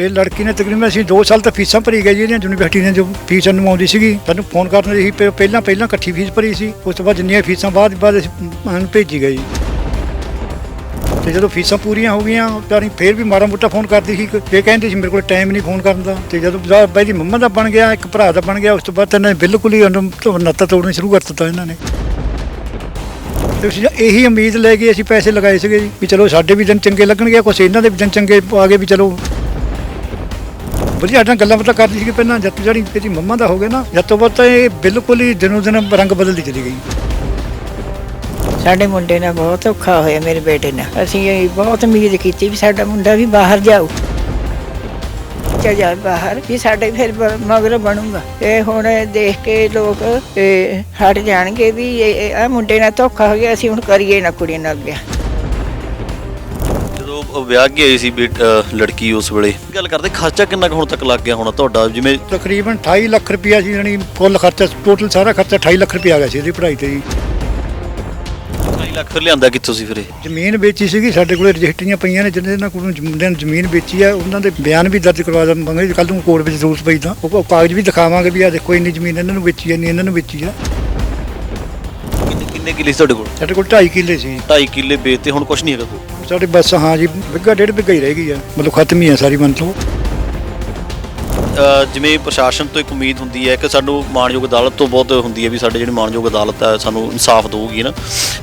ਇਹ ਲੜਕੀ ਨੇ ਤਕਰੀਬਨ ਅਸੀਂ 2 ਸਾਲ ਤਾਂ ਫੀਸਾਂ ਭਰੀ ਗਏ ਜੀ ਇਹਦੀਆਂ ਯੂਨੀਵਰਸਿਟੀ ਨੇ ਜੋ ਫੀਸ ਨੂੰ ਆਉਂਦੀ ਸੀਗੀ, ਸਾਨੂੰ ਫੋਨ ਕਰਨ ਰਹੀ ਪਹਿਲਾਂ ਪਹਿਲਾਂ ਇਕੱਠੀ ਫੀਸ ਭਰੀ ਸੀ, ਉਸ ਤੋਂ ਬਾਅਦ ਜਿੰਨੀਆਂ ਫੀਸਾਂ ਬਾਅਦ ਬਾਅਦ ਅਸੀਂ ਸਾਨੂੰ ਭੇਜੀ ਗਈ। ਤੇ ਜਦੋਂ ਫੀਸਾਂ ਪੂਰੀਆਂ ਹੋ ਗਈਆਂ, ਤਾਂ ਅਸੀਂ ਫੇਰ ਵੀ ਮਾੜਾ ਮੋਟਾ ਫੋਨ ਕਰਦੀ ਸੀ, ਇਹ ਕਹਿੰਦੀ ਸੀ ਮੇਰੇ ਕੋਲ ਟਾਈਮ ਨਹੀਂ ਫੋਨ ਕਰਨ ਦਾ। ਤੇ ਜਦੋਂ ਬਾ- ਬਾਈ ਦੀ ਮੰਮਾ ਦਾ ਬਣ ਗਿਆ, ਇੱਕ ਭਰਾ ਦਾ ਬਣ ਗਿਆ, ਉਸ ਤੋਂ ਬਾਅਦ ਤਾਂ ਇਹਨਾਂ ਨੇ ਬਿਲਕੁਲ ਹੀ ਉਹਨੂੰ ਤੋਂ ਤੋੜਨਾ ਸ਼ੁਰੂ ਕਰ ਦਿੱਤਾ ਇਹਨਾਂ ਨੇ। ਤੇ ਅਸੀਂ ਇਹੀ ਉਮੀਦ ਲੈ ਕੇ ਅਸੀਂ ਪੈਸੇ ਲਗਾਏ ਸੀਗੇ ਜੀ, ਵੀ ਚਲੋ ਸਾਡੇ ਵੀ ਦਿਨ ਚੰਗੇ ਲੱਗਣਗੇ, ਕੁਛ ਇਹਨਾਂ ਦੇ ਵੀ ਦਿਨ ਚੰਗੇ ਆ ਗਏ ਵੀ ਚਲੋ ਵਧੀਆ ਸਾਡਾ ਗੱਲਾਂ ਬਾਤਾਂ ਕਰਦੀ ਸੀ ਕਿ ਪਹਿਲਾਂ ਜਦ ਜਿਹੜੀ ਇਹਦੀ ਮੰਮਾ ਦਾ ਹੋ ਗਿਆ ਨਾ ਜਦ ਬਾਅਦ ਤਾਂ ਇਹ ਬਿਲਕੁਲ ਹੀ ਦਿਨੋਂ ਦਿਨ ਰੰਗ ਬਦਲਦੀ ਚਲੀ ਗਈ। ਸਾਡੇ ਮੁੰਡੇ ਨਾਲ ਬਹੁਤ ਔਖਾ ਹੋਇਆ, ਮੇਰੇ ਬੇਟੇ ਨਾਲ। ਅਸੀਂ ਇਹ ਬਹੁਤ ਉਮੀਦ ਕੀਤੀ ਵੀ ਸਾਡਾ ਮੁੰਡਾ ਵੀ ਬਾਹਰ ਜਾਊ। ਚੱਲ ਜਾ ਬਾਹਰ, ਵੀ ਸਾਡੇ ਫਿਰ ਮਗਰ ਬਣੂਗਾ। ਇਹ ਹੁਣ ਦੇਖ ਕੇ ਲੋਕ ਹਟ ਜਾਣਗੇ ਵੀ ਇਹ ਮੁੰਡੇ ਨਾਲ ਧੋਖਾ ਹੋ ਗਿਆ, ਅਸੀਂ ਹੁਣ ਕਰੀਏ ਨਾ ਕੁੜੀ ਨਾਲ ਗਿਆ ਉਹ ਵਿਆਹ ਕੇ ਆਈ ਸੀ ਬੇਟ ਅ, ਲੜਕੀ ਉਸ ਵੇਲੇ। ਗੱਲ ਕਰਦੇ ਖਰਚਾ ਕਿੰਨਾ ਕੁ ਹੁਣ ਤੱਕ ਲੱਗ ਗਿਆ ਹੋਣਾ ਤੁਹਾਡਾ? ਜਿਵੇਂ ਤਕਰੀਬਨ 28 ਲੱਖ ਰੁਪਇਆ ਸੀ ਜਾਣੀ ਕੁੱਲ ਖਰਚਾ ਟੋਟਲ ਸਾਰਾ ਖਰਚਾ 28 ਲੱਖ ਰੁਪਇਆ ਆ ਗਿਆ ਸੀ ਇਹਦੀ ਪੜ੍ਹਾਈ ਤੇ ਜੀ। 2 ਲੱਖ ਫਿਰ ਲਿਆਂਦਾ ਕਿੱਥੋਂ ਸੀ ਫਿਰ ਇਹ? ਜ਼ਮੀਨ ਵੇਚੀ ਸੀਗੀ ਸਾਡੇ ਕੋਲੇ ਰਜਿਸਟਰੀਆਂ ਪਈਆਂ ਨੇ ਜਿਹਨਾਂ ਨਾਲ ਕੋਲ ਮੁੰਡਿਆਂ ਨੇ ਜ਼ਮੀਨ ਵੇਚੀ ਹੈ ਉਹਨਾਂ ਦੇ ਬਿਆਨ ਵੀ ਦਰਜ ਕਰਵਾ ਦਵਾਂਗੇ ਕੱਲ ਨੂੰ ਕੋਰਟ ਵਿੱਚ ਜ਼ਰੂਰਤ ਪਈ ਤਾਂ। ਉਹ ਉਹ ਕਾਗਜ਼ ਵੀ ਦਿਖਾਵਾਂਗੇ ਵੀ ਆ ਦੇਖੋ ਇੰਨੀ ਜ਼ਮੀਨ ਇਹਨਾਂ ਨੂੰ ਵੇਚੀ ਹੈ ਨਹੀਂ ਇਹਨਾਂ ਨੂੰ ਵੇਚੀ ਕਿੰਨੇ ਕਿੰਨੇ ਕਿੱਲੇ ਸੀ ਤੁਹਾਡੇ ਕੋਲ? ਸਾਡੇ ਕੋਲ 2.5 ਕਿੱਲੇ ਸੀ। 2.5 ਕਿੱਲੇ ਵੇਚਤੇ ਹੁਣ ਕੁਝ ਨਹੀਂ ਹੈਗਾ ਕੋਲ ਸਾਡੇ ਬਸ ਹਾਂ ਜੀ ਬਿੱਗਾ ਡੇਢ ਬਿੱਗਾ ਹੀ ਰਹਿ ਗਈ ਆ। ਮਤਲਬ ਖਤਮ ਹੀ ਆ ਸਾਰੀ ਮੰਨ ਲਓ। ਜਿਵੇਂ ਪ੍ਰਸ਼ਾਸਨ ਤੋਂ ਇੱਕ ਉਮੀਦ ਹੁੰਦੀ ਹੈ ਕਿ ਸਾਨੂੰ ਮਾਣਯੋਗ ਅਦਾਲਤ ਤੋਂ ਬਹੁਤ ਹੁੰਦੀ ਹੈ ਵੀ ਸਾਡੇ ਜਿਹੜੀ ਮਾਣਯੋਗ ਅਦਾਲਤ ਹੈ ਸਾਨੂੰ ਇਨਸਾਫ ਦੇਊਗੀ ਨਾ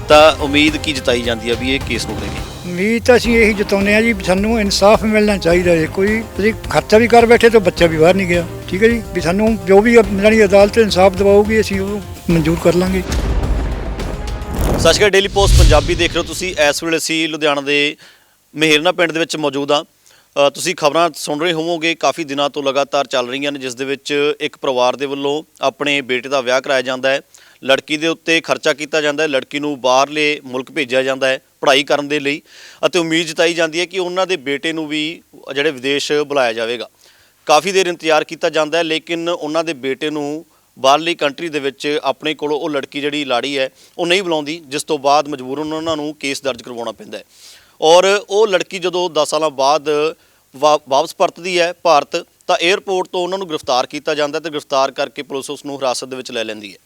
ਤਾਂ ਉਮੀਦ ਕੀ ਜਤਾਈ ਜਾਂਦੀ ਹੈ ਵੀ ਇਹ ਕੇਸ ਨੂੰ ਲੈ ਕੇ? ਉਮੀਦ ਤਾਂ ਅਸੀਂ ਇਹੀ ਜਤਾਉਂਦੇ ਆ ਜੀ ਸਾਨੂੰ ਇਨਸਾਫ ਮਿਲਣਾ ਚਾਹੀਦਾ ਹੈ। ਕੋਈ ਅਸੀਂ ਖਰਚਾ ਵੀ ਕਰ ਬੈਠੇ ਤਾਂ ਬੱਚਾ ਵੀ ਬਾਹਰ ਨਹੀਂ ਗਿਆ। ਠੀਕ ਹੈ ਜੀ? ਵੀ ਸਾਨੂੰ ਜੋ ਵੀ ਜਾਣੀ ਅਦਾਲਤ ਇਨਸਾਫ ਦਿਵਾਊਗੀ ਅਸੀਂ ਉਹ ਮਨਜ਼ੂਰ ਕਰ ਲਾਂਗੇ। ਸਤਿ ਸ਼੍ਰੀ ਅਕਾਲ ਡੇਲੀ ਪੋਸਟ ਪੰਜਾਬੀ ਦੇਖ ਰਹੇ ਹੋ ਤੁਸੀਂ। ਇਸ ਵੇਲੇ ਅਸੀਂ ਲੁਧਿਆਣਾ ਦੇ ਮਹਿਰਨਾ ਪਿੰਡ ਦੇ ਵਿੱਚ ਮੌਜੂਦ ਹਾਂ। ਤੁਸੀਂ ਖਬਰਾਂ ਸੁਣ ਰਹੇ ਹੋਵੋਗੇ, ਕਾਫੀ ਦਿਨਾਂ ਤੋਂ ਲਗਾਤਾਰ ਚੱਲ ਰਹੀਆਂ ਨੇ, ਜਿਸ ਦੇ ਵਿੱਚ ਇੱਕ ਪਰਿਵਾਰ ਦੇ ਵੱਲੋਂ ਆਪਣੇ ਬੇਟੇ ਦਾ ਵਿਆਹ ਕਰਾਇਆ ਜਾਂਦਾ ਹੈ। ਲੜਕੀ ਦੇ ਉੱਤੇ ਖਰਚਾ ਕੀਤਾ ਜਾਂਦਾ ਹੈ, ਲੜਕੀ ਨੂੰ ਬਾਹਰਲੇ ਮੁਲਕ ਭੇਜਿਆ ਜਾਂਦਾ ਹੈ ਪੜ੍ਹਾਈ ਕਰਨ ਦੇ ਲਈ ਅਤੇ ਉਮੀਦ ਜਤਾਈ ਜਾਂਦੀ ਹੈ ਕਿ ਉਹਨਾਂ ਦੇ ਬੇਟੇ ਨੂੰ ਵੀ ਜਿਹੜੇ ਵਿਦੇਸ਼ ਬੁਲਾਇਆ ਜਾਵੇਗਾ। ਕਾਫੀ ਦੇਰ ਇੰਤਜ਼ਾਰ ਕੀਤਾ ਜਾਂਦਾ ਹੈ, ਲੇਕਿਨ ਉਹਨਾਂ ਦੇ ਬੇਟੇ ਨੂੰ ਬਾਹਰਲੀ ਕੰਟਰੀ ਦੇ ਵਿੱਚ ਆਪਣੇ ਕੋਲੋਂ ਉਹ ਲੜਕੀ ਜਿਹੜੀ ਲਾੜੀ ਹੈ, ਉਹ ਨਹੀਂ ਬੁਲਾਉਂਦੀ, ਜਿਸ ਤੋਂ ਬਾਅਦ ਮਜਬੂਰਨ ਉਹਨਾਂ ਨੂੰ ਕੇਸ ਦਰਜ ਕਰਵਾਉਣਾ ਪੈਂਦਾ ਹੈ। ਔਰ ਉਹ ਲੜਕੀ ਜਦੋਂ 10 ਸਾਲਾਂ ਬਾਅਦ ਵਾ- ਵਾਪਸ ਪਰਤਦੀ ਹੈ ਭਾਰਤ, ਤਾਂ 에ਅਰਪੋਰਟ ਤੋਂ ਉਹਨਾਂ ਨੂੰ ਗ੍ਰਿਫਤਾਰ ਕੀਤਾ ਜਾਂਦਾ ਹੈ ਤੇ ਗ੍ਰਿਫਤਾਰ ਕਰਕੇ ਪੁਲਿਸ ਉਸ ਨੂੰ ਹਿਰਾਸਤ ਦੇ ਵਿੱਚ ਲੈ ਲੈਂਦੀ ਹੈ।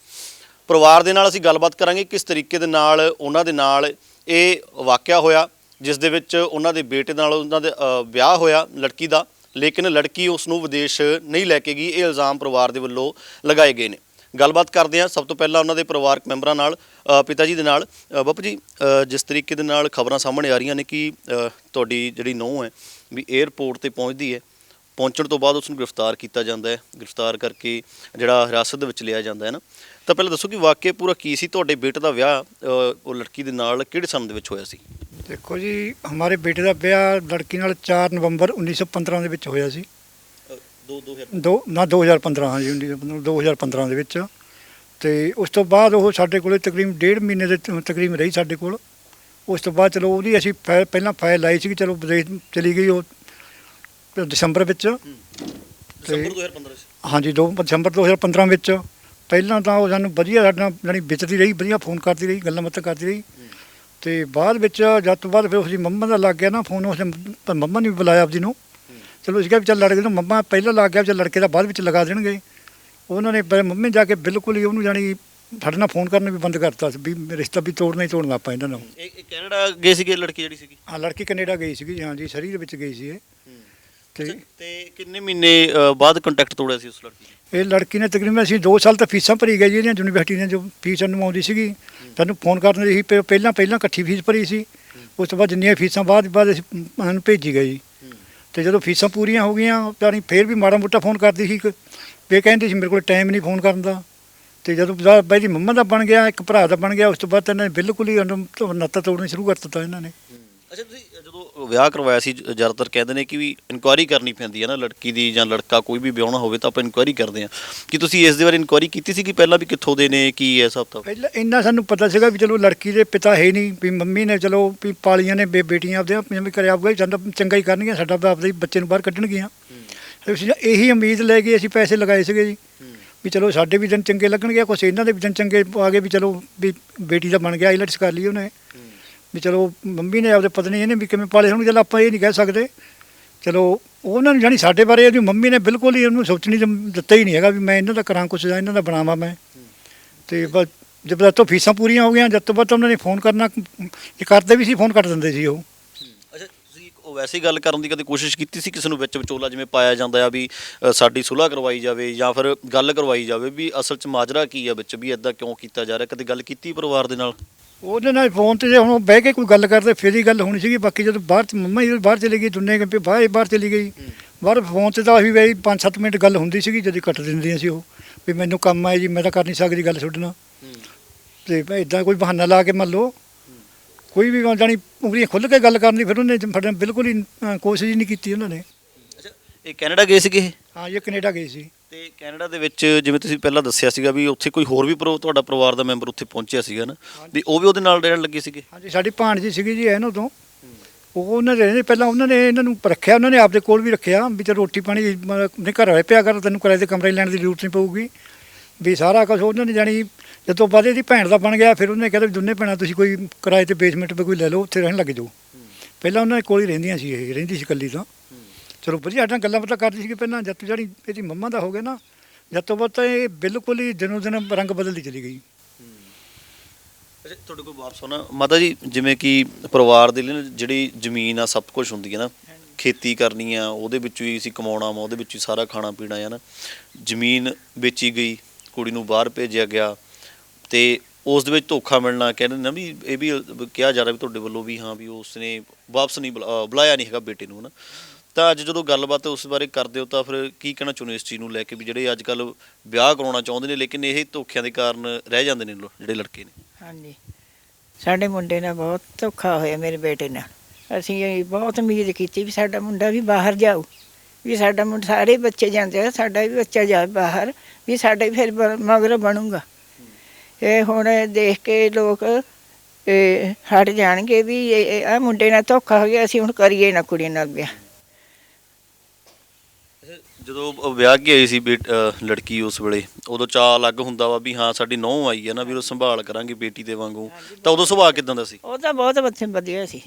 ਪਰਿਵਾਰ ਦੇ ਨਾਲ ਅਸੀਂ ਗੱਲਬਾਤ ਕਰਾਂਗੇ ਕਿਸ ਤਰੀਕੇ ਦੇ ਨਾਲ ਉਹਨਾਂ ਦੇ ਨਾਲ ਇਹ ਵਾਕਿਆ ਹੋਇਆ, ਜਿਸ ਦੇ ਵਿੱਚ ਉਹਨਾਂ ਦੇ ਬੇਟੇ ਨਾਲ ਉਹਨਾਂ ਦੇ ਵਿਆਹ ਹੋਇਆ ਲੜਕੀ ਦਾ। ਲੇਕਿਨ ਲੜਕੀ ਉਸ ਨੂੰ ਵਿਦੇਸ਼ ਨਹੀਂ ਲੈ ਕੇ ਗਈ। ਇਹ ਇਲਜ਼ਾਮ ਪਰਿਵਾਰ ਦੇ ਵੱਲੋਂ ਲਗਾਏ ਗਏ ਨੇ। ਗੱਲਬਾਤ ਕਰਦੇ ਹਾਂ। ਸਭ ਤੋਂ ਪਹਿਲਾਂ ਉਹਨਾਂ ਦੇ ਪਰਿਵਾਰਕ ਮੈਂਬਰਾਂ ਨਾਲ ਪਿਤਾ ਜੀ ਦੇ ਨਾਲ। ਬਾਪੂ ਜੀ ਜਿਸ ਤਰੀਕੇ ਦੇ ਨਾਲ ਖਬਰਾਂ ਸਾਹਮਣੇ ਆ ਰਹੀਆਂ ਨੇ ਕਿ ਤੁਹਾਡੀ ਜਿਹੜੀ ਨੂੰਹ ਹੈ ਵੀ 에ਅਰਪੋਰਟ ਤੇ ਪਹੁੰਚਦੀ ਹੈ। ਪਹੁੰਚਣ ਤੋਂ ਬਾਅਦ ਉਸ ਨੂੰ ਗ੍ਰਿਫਤਾਰ ਕੀਤਾ ਜਾਂਦਾ ਹੈ। ਗ੍ਰਿਫਤਾਰ ਕਰਕੇ ਜਿਹੜਾ ਹਿਰਾਸਤ ਦੇ ਵਿੱਚ ਲਿਆ ਜਾਂਦਾ ਹੈ ਨਾ। ਤਾਂ ਪਹਿਲਾਂ ਦੱਸੋ ਕਿ ਵਾਕਿਆ ਪੂਰਾ ਕੀ ਸੀ? ਤੁਹਾਡੇ ਬੇਟੇ ਦਾ ਵਿਆਹ ਉਹ ਲੜਕੀ ਦੇ ਨਾਲ ਕਿਹੜੇ ਸਾਲ ਦੇ ਵਿੱਚ ਹੋਇਆ ਸੀ? ਦੇਖੋ ਜੀ ਹਮਾਰੇ ਬੇਟੇ ਦਾ ਵਿਆਹ ਲੜਕੀ ਨਾਲ 4 ਨਵੰਬਰ 1915 ਦੇ ਵਿੱਚ ਹੋਇਆ ਸੀ। 2 2000 ਦੋ ਨਾ 2015 ਹਾਂ ਜੀ 1915 2015 ਦੇ ਵਿੱਚ। ਤੇ ਉਸ ਤੋਂ ਬਾਅਦ ਉਹ ਸਾਡੇ ਕੋਲੇ ਤਕਰੀਬਨ ਡੇਢ ਮਹੀਨੇ ਦੇ ਤ- ਤਕਰੀਬਨ ਰਹੀ ਸਾਡੇ ਕੋਲ। ਉਸ ਤੋਂ ਬਾਅਦ ਚਲੋ ਉਹਦੀ ਅਸੀਂ ਫਾਈਲ ਪਹਿਲਾਂ ਫਾਈਲ ਲਾਈ ਸੀ ਚਲੋ ਵਿਦੇਸ਼ ਚਲੀ ਗਈ ਉਹ ਦਸੰਬਰ ਵਿੱਚ। ਦਸੰਬਰ 2015 ਚ ਹਾਂਜੀ 2 ਦਸੰਬਰ 2015 ਵਿੱਚ। ਪਹਿਲਾਂ ਤਾਂ ਉਹ ਸਾਨੂੰ ਵਧੀਆ ਸਾਡਾ ਜਾਣੀ ਵਿਚਰਦੀ ਰਹੀ ਵਧੀਆ ਫੋਨ ਕਰਦੀ ਰਹੀ ਗੱਲਾਂ ਬਾਤਾਂ ਕਰਦੀ ਰਹੀ। ਤੇ ਬਾਅਦ ਵਿੱਚ ਜਦ ਤੋਂ ਬਾਅਦ ਫਿਰ ਉਸਦੀ ਮੰਮਾ ਦਾ ਲੱਗ ਗਿਆ ਨਾ ਫੋਨ ਉਸ ਮੰਮਾ ਨੇ ਵੀ ਬੁਲਾਇਆ ਆਪਦੀ ਨੂੰ। ਚਲੋ ਇਸ ਕਿਹਾ ਵੀ ਚੱਲ ਲੜਕੇ ਨੂੰ ਮੰਮਾ ਪਹਿਲਾਂ ਲੱਗ ਗਿਆ ਚੱਲ ਲੜਕੇ ਦਾ ਬਾਅਦ ਵਿੱਚ ਲਗਾ ਦੇਣਗੇ। ਉਹਨਾਂ ਨੇ ਮੰਮੀ ਜਾ ਕੇ ਬਿਲਕੁਲ ਹੀ ਉਹਨੂੰ ਜਾਣੀ ਸਾਡੇ ਨਾਲ ਫੋਨ ਕਰਨਾ ਵੀ ਬੰਦ ਕਰਤਾ ਸੀ ਵੀ ਰਿਸ਼ਤਾ ਵੀ ਤੋੜਨਾ ਹੀ ਤੋੜਨਾ ਆਪਾਂ ਇਹਨਾਂ ਨੂੰ। ਇਹ ਇਹ ਕੈਨੇਡਾ ਗਏ ਸੀਗੇ ਲੜਕੀ ਜਿਹੜੀ ਸੀਗੀ? ਹਾਂ ਲੜਕੀ ਕੈਨੇਡਾ ਗਈ ਸੀਗੀ ਹਾਂ ਜੀ ਸਰੀ ਦੇ ਵਿੱਚ ਗਈ ਸੀ ਇਹ। ਤੇ ਕਿੰਨੇ ਮਹੀਨੇ ਅ, ਬਾਅਦ ਕੰਟੈਕਟ ਤੋੜਿਆ ਸੀ ਉਸ ਲੜਕੀ ਨੇ? ਇਹ ਲੜਕੀ ਨੇ ਤਕਰੀਬਨ ਅਸੀਂ 2 ਸਾਲ ਤਾਂ ਫੀਸਾਂ ਭਰੀ ਗਈ ਜੀ ਇਹਦੀਆਂ ਯੂਨੀਵਰਸਿਟੀ ਨੇ ਜੋ ਫੀਸ ਨੂੰ ਆਉਂਦੀ ਸੀਗੀ ਸਾਨੂੰ ਫੋਨ ਕਰਨ ਰਹੀ ਪਹਿਲਾਂ ਪਹਿਲਾਂ ਇਕੱਠੀ ਫੀਸ ਭਰੀ ਸੀ। ਉਸ ਤੋਂ ਬਾਅਦ ਜਿੰਨੀਆਂ ਫੀਸਾਂ ਬਾਅਦ ਬਾਅਦ ਅਸੀਂ ਸਾਨੂੰ ਭੇਜੀ ਗਈ। ਤੇ ਜਦੋਂ ਫੀਸਾਂ ਪੂਰੀਆਂ ਹੋ ਗਈਆਂ ਤਾਂ ਅਸੀਂ ਫੇਰ ਵੀ ਮਾੜਾ ਮੋਟਾ ਫੋਨ ਕਰਦੀ ਸੀ ਇਹ ਕਹਿੰਦੀ ਸੀ ਮੇਰੇ ਕੋਲ ਟਾਈਮ ਨਹੀਂ ਫੋਨ ਕਰਨ ਦਾ। ਤੇ ਜਦੋਂ ਬਾ- ਬਾਈ ਦੀ ਮੰਮਾ ਦਾ ਬਣ ਗਿਆ ਇੱਕ ਭਰਾ ਦਾ ਬਣ ਗਿਆ ਉਸ ਤੋਂ ਬਾਅਦ ਤਾਂ ਇਹਨਾਂ ਨੇ ਬਿਲਕੁਲ ਹੀ ਉਹਨੂੰ ਨਾਤਾ ਤੋੜਨਾ ਸ਼ੁਰੂ ਕਰ ਦਿੱਤਾ ਇਹਨਾਂ ਨੇ। ਅੱਛਾ, ਤੁਸੀਂ ਜਦੋਂ ਵਿਆਹ ਕਰਵਾਇਆ ਸੀ ਜ਼ਿਆਦਾਤਰ ਕਹਿੰਦੇ ਨੇ ਕਿ ਵੀ ਇਨਕੁਆਇਰੀ ਕਰਨੀ ਪੈਂਦੀ ਹੈ ਨਾ, ਲੜਕੀ ਦੀ ਜਾਂ ਲੜਕਾ ਕੋਈ ਵੀ ਵਿਆਹਣਾ ਹੋਵੇ ਤਾਂ ਆਪਾਂ ਇਨਕੁਆਇਰੀ ਕਰਦੇ ਹਾਂ। ਕਿ ਤੁਸੀਂ ਇਸ ਦੇ ਬਾਰੇ ਇਨਕੁਆਇਰੀ ਕੀਤੀ ਸੀ ਕਿ ਪਹਿਲਾਂ ਵੀ ਕਿੱਥੋਂ ਦੇ ਨੇ, ਕੀ ਹੈ ਸਭ ਤਾਂ ਪਹਿਲਾਂ ਇੰਨਾ ਸਾਨੂੰ ਪਤਾ ਸੀਗਾ ਵੀ ਚਲੋ ਲੜਕੀ ਦੇ ਪਿਤਾ ਹੈ ਨਹੀਂ, ਵੀ ਮੰਮੀ ਨੇ ਚਲੋ ਵੀ ਪਾਲੀਆਂ ਨੇ, ਬੇ, ਬੇਟੀਆਂ ਆਪਦੇ ਆਪਣੀਆਂ ਕਰਿਆ ਆਊਗਾ ਜਾਂਦਾ ਚੰਗਾ ਹੀ ਕਰਨਗੀਆਂ, ਸਾਡਾ ਤਾਂ ਆਪਦੇ ਬੱਚੇ ਨੂੰ ਬਾਹਰ ਕੱਢਣਗੀਆਂ। ਅਸੀਂ ਇਹੀ ਉਮੀਦ ਲੈ ਕੇ ਅਸੀਂ ਪੈਸੇ ਲਗਾਏ ਸੀਗੇ ਜੀ, ਵੀ ਚਲੋ ਸਾਡੇ ਵੀ ਦਿਨ ਚੰਗੇ ਲੱਗਣਗੇ, ਕੁਛ ਇਹਨਾਂ ਦੇ ਵੀ ਦਿਨ ਚੰਗੇ ਆ ਗਏ ਵੀ ਚਲੋ ਵੀ ਬੇਟੀ ਦਾ ਬਣ ਗਿਆ, ਆਈਲੈਟਸ ਕਰ ਲਈ ਉਹਨੇ। ਵੀ ਚਲੋ ਮੰਮੀ ਨੇ ਆਪਦੇ ਪਤਨੀ ਇਹਨੇ ਵੀ ਕਿਵੇਂ ਪਾਲੇ ਹੋਣਗੇ, ਚੱਲ ਆਪਾਂ ਇਹ ਨਹੀਂ ਕਹਿ ਸਕਦੇ। ਚਲੋ ਉਹਨਾਂ ਨੂੰ ਜਾਣੀ ਸਾਡੇ ਬਾਰੇ ਇਹਦੀ ਮੰਮੀ ਨੇ ਬਿਲਕੁਲ ਹੀ ਉਹਨੂੰ ਸੋਚਣੀ ਦਿੱਤਾ ਹੀ ਨਹੀਂ ਹੈਗਾ ਵੀ ਮੈਂ ਇਹਨਾਂ ਦਾ ਕਰਾਂ ਕੁਛ ਜਾਂ ਇਹਨਾਂ ਦਾ ਬਣਾਵਾਂ ਮੈਂ। ਤੇ ਬਸ ਜਦ ਤੋਂ ਫੀਸਾਂ ਪੂਰੀਆਂ ਹੋ ਗਈਆਂ, ਜਦ ਤੋਂ ਬਾਅਦ ਉਹਨਾਂ ਨੇ ਫੋਨ ਕਰਨਾ, ਇਹ ਕਰਦੇ ਵੀ ਸੀ, ਫੋਨ ਕੱਟ ਦਿੰਦੇ ਸੀ ਉਹ। ਅੱਛਾ, ਤੁਸੀਂ ਉਹ ਵੈਸੇ ਗੱਲ ਕਰਨ ਦੀ ਕਦੇ ਕੋਸ਼ਿਸ਼ ਕੀਤੀ ਸੀ ਕਿਸੇ ਨੂੰ ਵਿੱਚ ਵਿਚੋਲਾ, ਜਿਵੇਂ ਪਾਇਆ ਜਾਂਦਾ ਆ ਵੀ ਸਾਡੀ ਸੁਲ੍ਹਾ ਕਰਵਾਈ ਜਾਵੇ ਜਾਂ ਫਿਰ ਗੱਲ ਕਰਵਾਈ ਜਾਵੇ ਵੀ ਅਸਲ 'ਚ ਮਾਜਰਾ ਕੀ ਆ ਵਿੱਚ, ਵੀ ਇਦਾਂ ਕਿਉਂ ਕੀਤਾ ਜਾ ਰਿਹਾ? ਕਦੇ ਗੱਲ ਕੀਤੀ ਪਰਿਵਾਰ ਦੇ ਨਾਲ? ਉਹਦੇ ਨਾਲ ਫੋਨ ਤੇ ਜੇ ਹੁਣ ਉਹ ਬਹਿ ਕੇ ਕੋਈ ਗੱਲ ਕਰਦੇ ਫਿਰ ਹੀ ਗੱਲ ਹੋਣੀ ਸੀਗੀ। ਬਾਕੀ ਜਦੋਂ ਬਾਹਰ ਚ- ਮੰਮਾ ਜੀ ਬਾਹਰ ਚਲੀ ਗਈ ਦੁਨੀਆ ਕੇ ਬਾਹਰ ਬਾਹਰ ਚਲੀ ਗਈ। ਬਾਹਰ ਫੋਨ ਤੇ ਤਾਂ ਅਸੀਂ ਵੀ 5-7 ਮਿੰਟ ਗੱਲ ਹੁੰਦੀ ਸੀਗੀ ਜਦੋਂ ਕੱਟ ਦਿੰਦੀਆਂ ਸੀ ਉਹ ਵੀ ਮੈਨੂੰ ਕੰਮ ਆਏ ਜੀ ਮੈਂ ਤਾਂ ਕਰ ਨਹੀਂ ਸਕਦੀ ਗੱਲ ਛੱਡਣਾ ਤੇ ਇਦਾਂ ਕੋਈ ਬਹਾਨਾ ਲਾ ਕੇ ਮੰਨ ਲਓ ਕੋਈ ਵੀ ਜਾਣੀ ਉਂਗਲੀਆਂ ਖੁੱਲ ਕੇ ਗੱਲ ਕਰਨ ਦੀ ਫਿਰ ਉਹਨੇ ਫੜਨ ਬਿਲਕੁਲ ਹੀ ਕੋਸ਼ਿਸ਼ ਹੀ ਨਹੀਂ ਕੀਤੀ ਉਹਨਾਂ ਨੇ। ਅੱਛਾ ਇਹ ਕੈਨੇਡਾ ਗਏ ਸੀਗੇ? ਹਾਂ ਇਹ ਕੈਨੇਡਾ ਗਈ ਸੀ। ਤੇ ਕੈਨੇਡਾ ਦੇ ਵਿੱਚ ਜਿਵੇਂ ਤੁਸੀਂ ਪਹਿਲਾਂ ਦੱਸਿਆ ਸੀਗਾ ਵੀ ਉੱਥੇ ਕੋਈ ਹੋਰ ਵੀ ਪਰਿ- ਤੁਹਾਡਾ ਪਰਿਵਾਰ ਦਾ ਮੈਂਬਰ ਉੱਥੇ ਪਹੁੰਚਿਆ ਸੀਗਾ ਨਾ ਵੀ ਉਹ ਵੀ ਉਹਦੇ ਨਾਲ ਰਹਿਣ ਲੱਗੇ ਸੀਗੇ? ਹਾਂਜੀ ਸਾਡੀ ਭਾਣਜੀ ਸੀਗੀ ਜੀ ਇਹਨਾਂ ਤੋਂ। ਉਹ ਉਹਨਾਂ ਦੇ ਪਹਿਲਾਂ ਉਹਨਾਂ ਨੇ ਇਹਨਾਂ ਨੂੰ ਰੱਖਿਆ ਉਹਨਾਂ ਨੇ ਆਪਦੇ ਕੋਲ ਵੀ ਰੱਖਿਆ ਵੀ ਤੇ ਰੋਟੀ ਪਾਣੀ ਨੇ ਘਰ ਵਾਲੇ ਪਿਆ ਕਰ ਤੈਨੂੰ ਕਿਰਾਏ ਦੇ ਕਮਰੇ ਲੈਣ ਦੀ ਜ਼ਰੂਰਤ ਨਹੀਂ ਪਊਗੀ। ਵੀ ਸਾਰਾ ਕੁਝ ਉਹਨਾਂ ਨੇ ਜਾਣੀ ਜਦੋਂ ਬਾਅਦ ਇਹਦੀ ਭੈਣ ਦਾ ਬਣ ਗਿਆ ਫਿਰ ਉਹਨੇ ਕਹਿੰਦਾ ਵੀ ਦੋਨੇ ਭੈਣਾਂ ਤੁਸੀਂ ਕੋਈ ਕਿਰਾਏ ਤੇ ਬੇਸਮੈਂਟ 'ਤੇ ਕੋਈ ਲੈ ਲਓ ਉੱਥੇ ਰਹਿਣ ਲੱਗ ਜਾਓ। ਪਹਿਲਾਂ ਉਹਨਾਂ ਦੇ ਕੋਲ ਹੀ ਰਹਿੰਦੀਆਂ ਸੀ ਇਹ ਰਹਿੰਦੀ ਸੀ ਇਕੱਲੀ ਤਾਂ। ਚਲੋ ਵਧੀਆ, ਸਾਡਾ ਗੱਲਾਂ ਬਾਤਾਂ ਕਰਦੀ ਸੀ ਪਹਿਲਾਂ, ਜਦ ਤੋਂ ਜਿਹੜੀ ਇਹਦੀ ਮੰਮਾ ਦਾ ਹੋ ਗਿਆ ਨਾ, ਜਦ ਤੋਂ ਬਾਅਦ ਤਾਂ ਇਹ ਬਿਲਕੁਲ ਹੀ ਦਿਨੋਂ ਦਿਨ ਰੰਗ ਬਦਲਦੀ ਚਲੀ ਗਈ। ਅੱਛਾ, ਤੁਹਾਡੇ ਕੋਲ ਵਾਪਸ ਹੋਣਾ ਮਾਤਾ ਜੀ, ਜਿਵੇਂ ਕਿ ਪਰਿਵਾਰ ਦੇ ਲਈ ਜਿਹੜੀ ਜ਼ਮੀਨ ਆ, ਸਭ ਕੁਝ ਹੁੰਦੀ ਹੈ ਨਾ, ਖੇਤੀ ਕਰਨੀ ਆ, ਉਹਦੇ ਵਿੱਚ ਹੀ ਅਸੀਂ ਕਮਾਉਣਾ ਵਾ, ਉਹਦੇ ਵਿੱਚ ਹੀ ਸਾਰਾ ਖਾਣਾ ਪੀਣਾ ਹੈ ਨਾ। ਜ਼ਮੀਨ ਵੇਚੀ ਗਈ, ਕੁੜੀ ਨੂੰ ਬਾਹਰ ਭੇਜਿਆ ਗਿਆ, ਤੇ ਉਸ ਦੇ ਵਿੱਚ ਧੋਖਾ ਮਿਲਣਾ, ਕਹਿੰਦੇ ਨਾ ਵੀ, ਇਹ ਵੀ ਕਿਹਾ ਜਾ ਰਿਹਾ ਵੀ ਤੁਹਾਡੇ ਵੱਲੋਂ ਵੀ ਹਾਂ, ਵੀ ਉਸਨੇ ਵਾਪਸ ਨਹੀਂ ਬੁਲਾਇਆ ਨਹੀਂ ਹੈਗਾ ਬੇਟੇ ਨੂੰ ਨਾ ਤਾਂ ਅੱਜ ਜਦੋਂ ਗੱਲਬਾਤ ਉਸ ਬਾਰੇ ਕਰਦੇ ਹੋ ਤਾਂ ਫਿਰ ਕੀ ਕਹਿਣਾ ਚਾਹੁੰਦੇ ਇਸ ਚੀਜ਼ ਨੂੰ ਲੈ ਕੇ ਵੀ ਜਿਹੜੇ ਅੱਜ ਕੱਲ ਵਿਆਹ ਕਰਾਉਣਾ ਚਾਹੁੰਦੇ ਨੇ ਲੇਕਿਨ ਇਹ ਧੋਖਿਆਂ ਦੇ ਕਾਰਨ ਰਹਿ ਜਾਂਦੇ ਨੇ ਲੋ- ਜਿਹੜੇ ਲੜਕੇ ਨੇ? ਹਾਂਜੀ। ਸਾਡੇ ਮੁੰਡੇ ਨਾਲ ਬਹੁਤ ਧੋਖਾ ਹੋਇਆ ਮੇਰੇ ਬੇਟੇ ਨਾਲ। ਅਸੀਂ ਇਹ ਬਹੁਤ ਉਮੀਦ ਕੀਤੀ ਵੀ ਸਾਡਾ ਮੁੰਡਾ ਵੀ ਬਾਹਰ ਜਾਊ, ਵੀ ਸਾਡਾ ਮੁੰਡਾ ਸਾਰੇ ਬੱਚੇ ਜਾਂਦੇ ਆ, ਸਾਡਾ ਵੀ ਬੱਚਾ ਜਾਵੇ ਬਾਹਰ, ਵੀ ਸਾਡਾ ਫਿਰ ਬ- ਮਗਰ ਬਣੂਗਾ। ਇਹ ਹੁਣ ਦੇਖ ਕੇ ਲੋਕ ਇਹ ਹਟ ਜਾਣਗੇ ਵੀ ਆਹ ਮੁੰਡੇ ਨਾਲ ਧੋਖਾ ਹੋ ਗਿਆ, ਅਸੀਂ ਹੁਣ ਕਰੀਏ ਨਾ ਕੁੜੀ ਨਾਲ ਵਿਆਹ। ਜਦੋਂ ਵਿਆਹ ਕੇ ਆਈ ਸੀ ਬੇਟ- ਅਹ ਲੜਕੀ ਉਸ ਵੇਲੇ ਉਦੋਂ ਚਾਅ ਅਲੱਗ ਹੁੰਦਾ ਵਾ ਵੀ ਹਾਂ ਸਾਡੀ ਨੌਂ ਆਈ ਹੈ ਨਾ ਵੀ ਉਹ ਸੰਭਾਲ ਕਰਾਂਗੇ ਬੇਟੀ ਦੇ ਵਾਂਗੂ। ਤਾਂ ਉਦੋਂ ਸੁਭਾਅ ਕਿਦਾਂ ਦਾ ਸੀ? ਉਹ ਤਾਂ ਬਹੁਤ ਬੱਚੇ ਵਧੀਆ ਸੀ।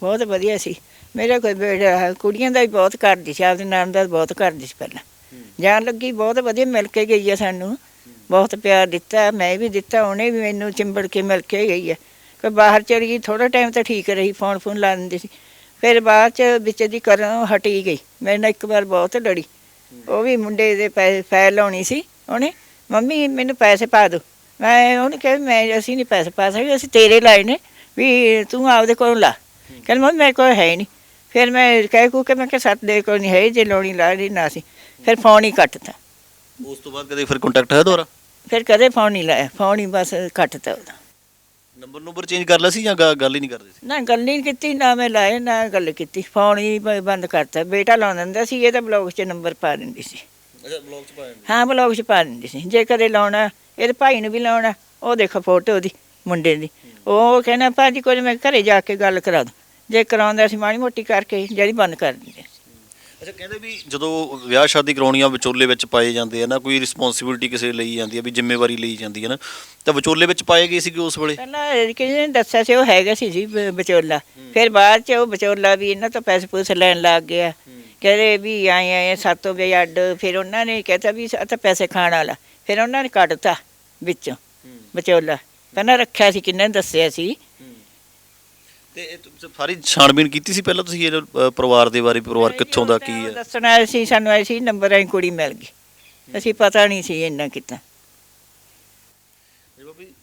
ਬਹੁਤ ਵਧੀਆ ਸੀ। ਮੇਰੇ ਕੋਈ ਬੇਟਾ ਕੁੜੀਆਂ ਦਾ ਵੀ ਬਹੁਤ ਕਰਦੀ ਸੀ ਆਪਦੇ ਨਾਮ ਦਾ ਬਹੁਤ ਕਰਦੀ ਸੀ ਪਹਿਲਾਂ। ਜਾਣ ਲੱਗੀ ਬਹੁਤ ਵਧੀਆ ਮਿਲ ਕੇ ਗਈ ਹੈ ਸਾਨੂੰ। ਬਹੁਤ ਪਿਆਰ ਦਿੱਤਾ ਮੈਂ ਵੀ ਦਿੱਤਾ ਉਹਨੇ ਵੀ ਮੈਨੂੰ ਚਿੰਬੜ ਕੇ ਮਿਲ ਕੇ ਗਈ ਹੈ ਕਿ ਬਾਹਰ ਚਲੀ ਗਈ ਥੋੜਾ ਟਾਈਮ ਤਾਂ ਠੀਕ ਰਹੀ ਫੋਨ ਫੋਨ ਲਾ ਦਿੰਦੀ ਸੀ। ਫਿਰ ਬਾਅਦ ਚ ਵਿੱਚ ਦੀ ਕਰਨ ਹਟੀ ਗਈ। ਮੇਰੇ ਨਾਲ ਇੱਕ ਵਾਰ ਬਹੁਤ ਲੜੀ। ਉਹ ਵੀ ਮੁੰਡੇ ਦੇ ਪੈਸੇ ਫਾਈਲ ਲਾਉਣੀ ਸੀ ਉਹਨੇ ਮੰਮੀ ਮੈਨੂੰ ਪੈਸੇ ਪਾ ਦਿਓ। ਮੈਂ ਉਹਨੇ ਕਿਹਾ ਵੀ ਮੈਂ ਅਸੀਂ ਨਹੀਂ ਪੈਸੇ ਪਾ ਸਕਦੇ ਅਸੀਂ ਤੇਰੇ ਲਾਏ ਨੇ ਵੀ ਤੂੰ ਆਪਦੇ ਕੋਲ ਲਾ। ਕਹਿੰਦਾ ਮੰਮੀ ਮੇਰੇ ਕੋਲ ਹੈ ਨਹੀਂ। ਫਿਰ ਮੈਂ ਕਹਿ ਕੂ ਕਿ ਮੈਂ ਕਿ ਸੱਤ ਦੇ ਕੋਲ ਨਹੀਂ ਹੈ ਜੇ ਲੋਣੀ ਲਾ ਲਈ ਨਾ ਸੀ। ਫਿਰ ਫੋਨ ਹੀ ਕੱਟਤਾ ਉਸ ਤੋਂ ਬਾਅਦ ਕਦੇ ਫਿਰ ਕੰਟੈਕਟ ਹੈ ਦੁਬਾਰਾ? ਫਿਰ ਕਦੇ ਫੋਨ ਨਹੀਂ ਲਾਇਆ ਫੋਨ ਹੀ ਬਸ ਕੱਟਤਾ ਉਹਦਾ। ਨੰਬਰ ਨੰਬਰ ਚੇਂਜ ਕਰ ਲਿਆ ਸੀ ਜਾਂ ਗ- ਗੱਲ ਹੀ ਨਹੀਂ ਕਰਦੇ ਸੀ? ਨਾ ਗੱਲ ਨਹੀਂ ਕੀਤੀ ਨਾ ਮੈਂ ਲਾਇਆ ਨਾ ਗੱਲ ਕੀਤੀ। ਫੋਨ ਹੀ ਬ- ਬੰਦ ਕਰਤਾ। ਬੇਟਾ ਲਾਉਣ ਦਿੰਦਾ ਸੀ ਇਹ ਤਾਂ ਬਲੌਗ 'ਚ ਨੰਬਰ ਪਾ ਦਿੰਦੀ ਸੀ। ਅੱਛਾ ਬਲੌਗ ਚ ਪਾਇਆ ਹਾਂ ਬਲੌਗ 'ਚ ਪਾ ਦਿੰਦੀ ਸੀ। ਜੇ ਕਦੇ ਲਾਉਣਾ ਇਹਦੇ ਭਾਈ ਨੂੰ ਵੀ ਲਾਉਣਾ ਉਹ ਦੇਖੋ ਫੋਟੋ ਉਹਦੀ ਮੁੰਡੇ ਦੀ। ਉਹ ਕਹਿੰਦਾ ਭਾਜੀ ਕੋਈ ਮੈਂ ਘਰੇ ਜਾ ਕੇ ਗੱਲ ਕਰਾ ਦੂੰ। ਜੇ ਕਰਾਉਂਦਾ ਸੀ ਮਾੜੀ ਮੋਟੀ ਕਰਕੇ ਜਿਹੜੀ ਬੰਦ ਕਰ ਦਿੰਦੇ ਅੱਛਾ ਕਹਿੰਦੇ ਵੀ ਜਦੋਂ ਵਿਆਹ ਸ਼ਾਦੀ ਕਰਾਉਣੀਆਂ ਵਿਚੋਲੇ ਵਿੱਚ ਪਾਏ ਜਾਂਦੇ ਆ ਨਾ ਕੋਈ ਰਿਸਪੌਂਸਿਬਿਲਟੀ ਕਿਸੇ ਲਈ ਜਾਂਦੀ ਹੈ ਵੀ ਜ਼ਿੰਮੇਵਾਰੀ ਲਈ ਜਾਂਦੀ ਹੈ ਨਾ ਤਾਂ ਵਿਚੋਲੇ ਵਿੱਚ ਪਾਏ ਗਏ ਸੀਗੇ ਉਸ ਵੇਲੇ? ਪਹਿਲਾਂ ਕਿਸੇ ਨੇ ਦੱਸਿਆ ਸੀ ਉਹ ਹੈਗਾ ਸੀ ਜੀ ਬ- ਵਿਚੋਲਾ। ਫਿਰ ਬਾਅਦ ਚ ਉਹ ਵਿਚੋਲਾ ਵੀ ਇਹਨਾਂ ਤੋਂ ਪੈਸੇ ਪੂਸੇ ਲੈਣ ਲੱਗ ਗਿਆ। ਕਹਿੰਦੇ ਵੀ ਆਏ ਆਏ ਸਾਤੋਂ ਵੀ ਅੱਡ। ਫਿਰ ਉਹਨਾਂ ਨੇ ਕਹਿਤਾ ਵੀ ਆ ਤਾਂ ਪੈਸੇ ਖਾਣ ਵਾਲਾ। ਫਿਰ ਉਹਨਾਂ ਨੇ ਕੱਢਤਾ ਵਿੱਚੋਂ ਵਿਚੋਲਾ। ਪਹਿਲਾਂ ਰੱਖਿਆ ਸੀ ਕਿੰਨੇ ਦੱਸਿਆ ਸੀ। ਤੇ ਇਹ ਤੁਸੀਂ ਸਾਰੀ ਛਾਣਬੀਨ ਕੀਤੀ ਸੀ ਪਹਿਲਾਂ ਤੁਸੀਂ ਇਹ ਪਰਿਵਾਰ ਦੇ ਬਾਰੇ ਪਰਿਵਾਰ ਕਿੱਥੋਂ ਦਾ ਕੀ ਹੈ? ਦੱਸਣ ਸੀ ਸਾਨੂੰ ਐਸੀ ਨੰਬਰ ਐ ਕੁੜੀ ਮਿਲ ਗਈ। ਅਸੀਂ ਪਤਾ ਨਹੀਂ ਸੀ ਇੰਨਾ ਕੀਤਾ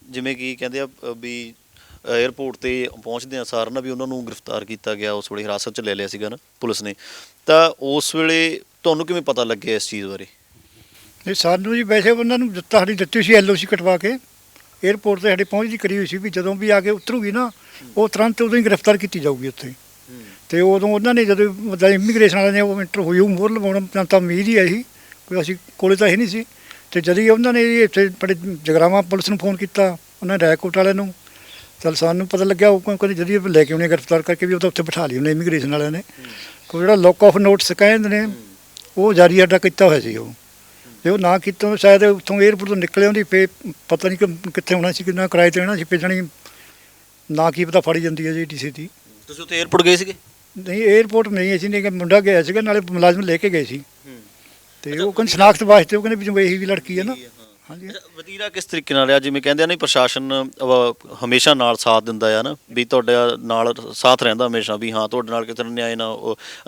ਜਿਵੇਂ ਕਿ ਕਹਿੰਦੇ ਆ ਵੀ 에ਅਰਪੋਰਟ ਤੇ ਪਹੁੰਚਦੇ ਆ ਸਾਰ ਵੀ ਉਹਨਾਂ ਨੂੰ ਗ੍ਰਿਫਤਾਰ ਕੀਤਾ ਗਿਆ ਉਸ ਵੇਲੇ ਹਿਰਾਸਤ 'ਚ ਲੈ ਲਿਆ ਸੀਗਾ ਨਾ ਪੁਲਿਸ ਨੇ। ਤਾਂ ਉਸ ਵੇਲੇ ਤੁਹਾਨੂੰ ਕਿਵੇਂ ਪਤਾ ਲੱਗਿਆ ਇਸ ਚੀਜ਼ ਬਾਰੇ? ਇਹ ਸਾਨੂੰ ਜੀ ਵੈਸੇ ਉਹਨਾਂ ਨੂੰ ਦਿੱਤਾ ਸਾਡੀ ਦਿੱਤੀ ਸੀ ਐਲਓਸੀ ਕਟਵਾ ਕੇ। 에어ਪੋਰਟ ਤੇ ਸਾਡੇ ਪਹੁੰਚ ਕਰੀ ਹੋਈ ਸੀ ਵੀ ਜਦੋਂ ਵੀ ਆ ਕੇ ਉਤਰੂਗੀ ਨਾ ਉਹ ਤੁਰੰਤ ਉਦੋਂ ਹੀ ਗ੍ਰਿਫਤਾਰ ਕੀਤੀ ਜਾਊਗੀ ਉੱਥੇ। ਤੇ ਉਦੋਂ ਉਹਨਾਂ ਨੇ ਜਦੋਂ ਮਤਲਬ ਇਮੀਗ੍ਰੇਸ਼ਨ ਵਾਲਿਆਂ ਨੇ ਉਹ ਇੰਟਰ ਹੋਈ ਉਹ ਮੋਹਰ ਲਵਾਉਣਾ ਤਾਂ ਤਾਂ ਉਮੀਦ ਹੀ ਆਈ ਕੋਈ ਅਸੀਂ ਕੋਲੇ ਤਾਂ ਹੈ ਨਹੀਂ ਸੀ। ਤੇ ਜਦ ਉਹਨਾਂ ਨੇ ਇੱਥੇ ਬੜੇ ਜਗਰਾਵਾਂ ਪੁਲਿਸ ਨੂੰ ਫੋਨ ਕੀਤਾ ਉਹਨਾਂ ਰੈਕੋਟ ਵਾਲਿਆਂ ਨੂੰ ਚਲ ਸਾਨੂੰ ਪਤਾ ਲੱਗਿਆ ਉਹ ਕਹਿੰਦੇ ਜਦ ਲੈ ਕੇ ਉਹਨੇ ਗ੍ਰਿਫਤਾਰ ਕਰਕੇ ਵੀ ਉਹ ਤਾਂ ਉੱਥੇ ਬਿਠਾ ਲਈ ਉਹਨੇ ਇਮੀਗ੍ਰੇਸ਼ਨ ਵਾਲਿਆਂ ਨੇ। ਕੋਈ ਜਿਹੜਾ ਲੋਕ ਆਫ ਨੋਟਸ ਕਹਿੰਦੇ ਨੇ ਉਹ ਜਾਰੀ ਅੱਡਾ ਕੀਤਾ ਹੋਇਆ ਸੀ ਉਹ। ਤੇ ਉਹ ਨਾ ਕੀਤਾ ਸ਼ਾਇਦ ਉੱਥੋਂ 에어ਪੋਰਟ ਤੋਂ ਨਿਕਲੇ ਹੁੰਦੀ ਫੇ ਪਤਾ ਨਹੀਂ ਕਿ ਕਿੱਥੇ ਹੋਣਾ ਸੀ ਕਿੰਨਾ ਕਿਰਾਏ ਤੇ ਰਹਿਣਾ ਸੀ ਭੇਜਣੀ ਨਾ ਕੀ ਪਤਾ ਫੜੀ ਜਾਂਦੀ ਹੈ ਜੀ ਡੀਸੀ ਦੀ ਤੁਸੀਂ ਉੱਥੇ 에어ਪੋਰਟ ਗਏ ਸੀਗੇ? ਨਹੀਂ 에어ਪੋਰਟ ਨਹੀਂ ਅਸੀਂ ਨਹੀਂ ਕਿ ਮੁੰਡਾ ਗਿਆ ਸੀਗਾ ਨਾਲੇ ਮੁਲਾਜ਼ਮ ਲੈ ਕੇ ਗਏ ਸੀ। ਤੇ ਉਹ ਕਹਿੰਦੇ ਸ਼ਨਾਖਤ ਵਾਸਤੇ ਉਹ ਕਹਿੰਦੇ ਵੀ ਇਹੀ ਵੀ ਲੜਕੀ ਹੈ ਨਾ। ਹਾਂਜੀ। ਵਤੀਰਾ ਕਿਸ ਤਰੀਕੇ ਨਾਲ ਰਿਹਾ? ਜਿਵੇਂ ਕਹਿੰਦੇ ਆ ਨਹੀਂ ਪ੍ਰਸ਼ਾਸਨ ਹਮੇਸ਼ਾ ਨਾਲ ਸਾਥ ਦਿੰਦਾ ਆ ਨਾ ਵੀ ਤੁਹਾਡੇ ਨਾਲ ਸਾਥ ਰਹਿੰਦਾ ਹਮੇਸ਼ਾ ਵੀ ਹਾਂ ਤੁਹਾਡੇ ਨਾਲ ਕਿਤੇ ਨਿਆਂ ਨਾ